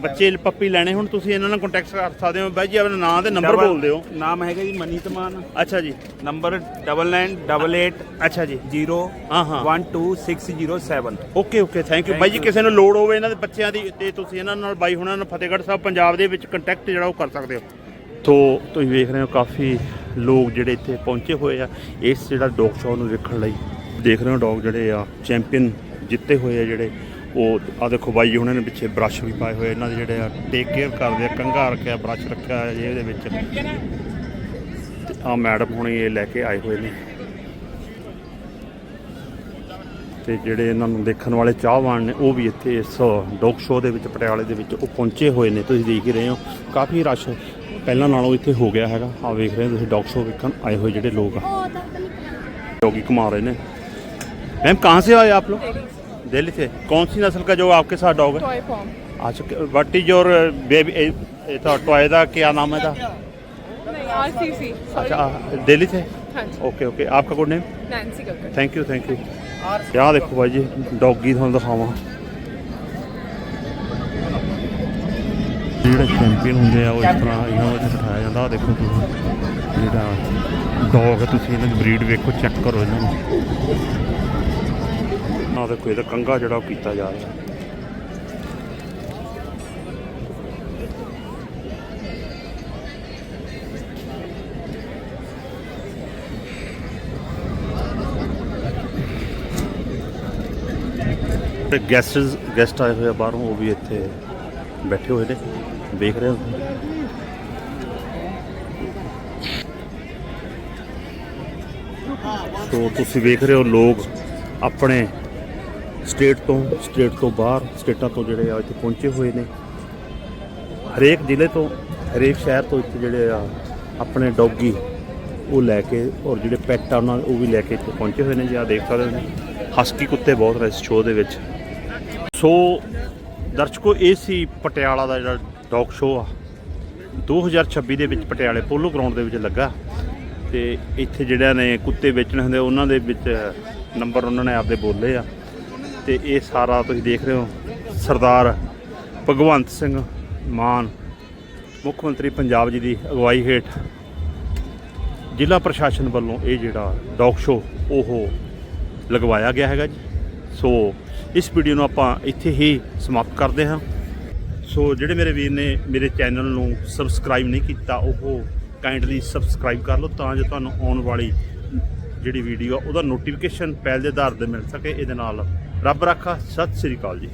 ਬੱਚੇ ਪੱਪੀ ਲੈਣੇ ਹੁਣ ਤੁਸੀਂ ਇਹਨਾਂ ਨਾਲ ਕੰਟੈਕਟ ਕਰ ਸਕਦੇ ਹੋ। ਬਾਈ ਜੀ ਆਪਣਾ ਨਾਮ ਤੇ ਨੰਬਰ ਡਬਲ- ਬੋਲ ਦਿਓ। ਨਾਮ ਹੈਗਾ ਜੀ ਮਨੀ। ਧਮਾਨ ਅੱਛਾ ਜੀ। ਨੰਬਰ 9988 ਅੱਛਾ ਜੀ। 0 ਹਾਂ ਹਾਂ। 12607 okay okay thank you bye ਜੀ, ਕਿਸੇ ਨੂੰ ਲੋੜ ਹੋਵੇ ਇਹਨਾਂ ਦੇ ਬੱਚਿਆਂ ਦੀ, ਤੇ ਤੁਸੀਂ ਇਹਨਾਂ ਨਾਲ, ਬਾਈ ਹੁਣਾਂ ਨਾਲ ਫਤਿਹਗੜ੍ਹ ਸਾਹਿਬ, ਪੰਜਾਬ ਦੇ ਵਿੱਚ ਕੰਟੈਕਟ ਜਿਹੜਾ ਉਹ ਕਰ ਸਕਦੇ ਹੋ। ਤੋ ਤੁਸੀਂ ਵੇਖ ਰਹੇ ਹੋ, ਕਾਫੀ ਲੋਕ ਜਿਹੜੇ ਇੱਥੇ ਪਹੁੰਚੇ ਹੋਏ ਆ, ਇਸ ਜਿਹੜਾ ਡੌਗ ਸ਼ੋਅ ਨੂੰ ਵੇਖਣ ਲਈ। ਦੇਖ ਰਹੇ ਹੋ ਡੌਗ ਜਿਹੜੇ ਆ ਚੈਂਪੀਅਨ ਜਿੱਤੇ ਹੋਏ ਆ ਜਿਹੜੇ। ਉਹ ਆ ਦੇਖੋ ਬਾਈ ਉਹਨਾਂ ਨੇ ਪਿੱਛੇ ਬ੍ਰਸ਼ ਵੀ ਪਾਏ ਹੋਏ ਇਹਨਾਂ ਦੇ ਜਿਹੜੇ ਆ ਟੇਕ ਕੇਅਰ ਕਰਦੇ ਆ, ਕੰਘਾ ਰੱਖਿਆ ਬ੍ਰਸ਼ ਰੱਖਿਆ ਹੈ ਇਹਦੇ ਵਿੱਚ। ਆ ਮੈਡਮ ਹੁਣੇ ਇਹ ਲੈ ਕੇ ਆਏ ਹੋਏ ਨੇ। ਤੇ ਜਿਹੜੇ ਇਹਨਾਂ ਨੂੰ ਦੇਖਣ ਵਾਲੇ ਚਾਹਵਾਨ ਨੇ ਉਹ ਵੀ ਇੱਥੇ ਇਸ ਡੌਗ ਸ਼ੋਅ ਦੇ ਵਿੱਚ ਪਟਿਆਲੇ ਦੇ ਵਿੱਚ ਉਹ ਪਹੁੰਚੇ ਹੋਏ ਨੇ। ਤੁਸੀਂ ਦੇਖ ਹੀ ਰਹੇ ਹੋ ਕਾਫੀ ਰਸ਼ ਪਹਿਲਾਂ ਨਾਲੋਂ ਇੱਥੇ ਹੋ ਗਿਆ ਹੈਗਾ। ਆ ਵੇਖ ਰਹੇ ਤੁਸੀਂ ਡੌਗ ਸ਼ੋਅ ਵੇਖਣ ਆਏ ਹੋਏ ਜਿਹੜੇ ਲੋਕ ਆ। ਡੌਗੀ ਘੁਮਾ ਰਹੇ ਨੇ। मैम कहाँ से आए आप लोग दिल्ली से कौन सी नस्ल का जो आपके साथ डॉग है अच्छा what is your baby toy का क्या नाम है था अच्छा दिल्ली ਓਕੇ ओके ओके आपका good name thank you thank you thank ਦੇਖੋ ਬਾਈ ਜੀ, ਡੌਗੀ ਤੁਹਾਨੂੰ ਦਿਖਾਵਾਂ। ਜਿਹੜੇ ਚੈਂਪੀਅਨ ਹੁੰਦੇ ਆ, ਉਹ ਇਸ ਤਰ੍ਹਾਂ ਇਹਨਾਂ ਵਿੱਚ ਬਿਠਾਇਆ ਜਾਂਦਾ ਆ ਦੇਖੋ ਤੁਸੀਂ। ਜਿਹੜਾ ਡੌਗ ਤੁਸੀਂ ਇਹਨਾਂ ਦੀ ਬਰੀਡ ਵੇਖੋ ਚੈੱਕ ਕਰੋ ਇਹਨਾਂ ਨੂੰ। ਆ ਦੇਖੋ, ਇਹਦਾ ਕੰਗਾ ਜਿਹੜਾ ਉਹ ਕੀਤਾ ਜਾ ਰਿਹਾ। ਤੇ ਗੈਸਟਸ ਗੈਸਟ ਆਏ ਹੋਏ ਆ ਬਾਹਰੋਂ, ਉਹ ਵੀ ਇੱਥੇ ਬੈਠੇ ਹੋਏ ਨੇ, ਦੇਖ ਰਹੇ ਹੋ ਸੋ ਤੁਸੀਂ ਵੇਖ ਰਹੇ ਹੋ ਲੋਕ ਆਪਣੇ ਸਟੇਟ ਤੋਂ ਸਟੇਟ ਤੋਂ ਬਾਹਰ, ਸਟੇਟਾਂ ਤੋਂ ਜਿਹੜੇ ਆ, ਇੱਥੇ ਪਹੁੰਚੇ ਹੋਏ ਨੇ। ਹਰੇਕ ਜ਼ਿਲ੍ਹੇ ਤੋਂ, ਹਰੇਕ ਸ਼ਹਿਰ ਤੋਂ ਇੱਥੇ ਜਿਹੜੇ ਆ, ਆਪਣੇ ਡੌਗੀ, ਉਹ ਲੈ ਕੇ, ਔਰ ਜਿਹੜੇ ਪੈਟ ਆ, ਉਹਨਾਂ ਉਹ ਵੀ ਲੈ ਕੇ ਇੱਥੇ ਪਹੁੰਚੇ ਹੋਏ ਨੇ, ਜੀ ਆ ਦੇਖ ਸਕਦੇ ਹੋ ਹਸਕੀ ਕੁੱਤੇ ਬਹੁਤ ਨੇ ਇਸ ਸ਼ੋਅ ਦੇ ਵਿੱਚ। ਸੋ ਦਰਸ਼ਕੋ, ਇਹ ਸੀ ਪਟਿਆਲਾ ਦਾ ਜਿਹੜਾ ਡੌਗ ਸ਼ੋਅ ਆ। 2026 ਦੇ ਵਿੱਚ ਪਟਿਆਲੇ ਪੋਲੋ ਗਰਾਊਂਡ ਦੇ ਵਿੱਚ ਲੱਗਾ। ਤੇ ਇੱਥੇ ਜਿਹੜਿਆਂ ਨੇ ਕੁੱਤੇ ਵੇਚਣ ਹੁੰਦੇ, ਉਹਨਾਂ ਦੇ ਵਿੱਚ ਨੰਬਰ ਉਹਨਾਂ ਨੇ ਆਪਦੇ ਬੋਲੇ ਆ। ਤੇ ਇਹ ਸਾਰਾ ਤੁਸੀਂ ਦੇਖ ਰਹੇ ਹੋ, ਸਰਦਾਰ ਭਗਵੰਤ ਸਿੰਘ ਮਾਨ, ਮੁੱਖ ਮੰਤਰੀ ਪੰਜਾਬ ਜੀ ਦੀ ਅਗਵਾਈ ਹੇਠ ਜ਼ਿਲ੍ਹਾ ਪ੍ਰਸ਼ਾਸਨ ਵੱਲੋਂ ਇਹ ਜਿਹੜਾ ਡੌਗ ਸ਼ੋਅ ਉਹ ਲਗਵਾਇਆ ਗਿਆ ਹੈਗਾ ਜੀ। ਸੋ ਇਸ ਵੀਡੀਓ ਨੂੰ ਆਪਾਂ ਇੱਥੇ ਹੀ ਸਮਾਪਤ ਕਰਦੇ ਹਾਂ। ਸੋ ਜਿਹੜੇ ਮੇਰੇ ਵੀਰ ਨੇ ਮੇਰੇ ਚੈਨਲ ਨੂੰ ਸਬਸਕ੍ਰਾਈਬ ਨਹੀਂ ਕੀਤਾ, ਉਹ ਕਾਈਂਡਲੀ ਸਬਸਕ੍ਰਾਈਬ ਕਰ ਲਓ ਤਾਂ ਜੋ ਤੁਹਾਨੂੰ ਆਉਣ ਵਾਲੀ ਜਿਹੜੀ ਵੀਡੀਓ ਆ, ਉਹਦਾ ਨੋਟੀਫਿਕੇਸ਼ਨ ਪਹਿਲ ਦੇ ਆਧਾਰ ਤੇ ਮਿਲ ਸਕੇ। ਇਹਦੇ ਨਾਲ ਰੱਬ ਰਾਖਾ। ਸਤਿ ਸ੍ਰੀ ਅਕਾਲ ਜੀ।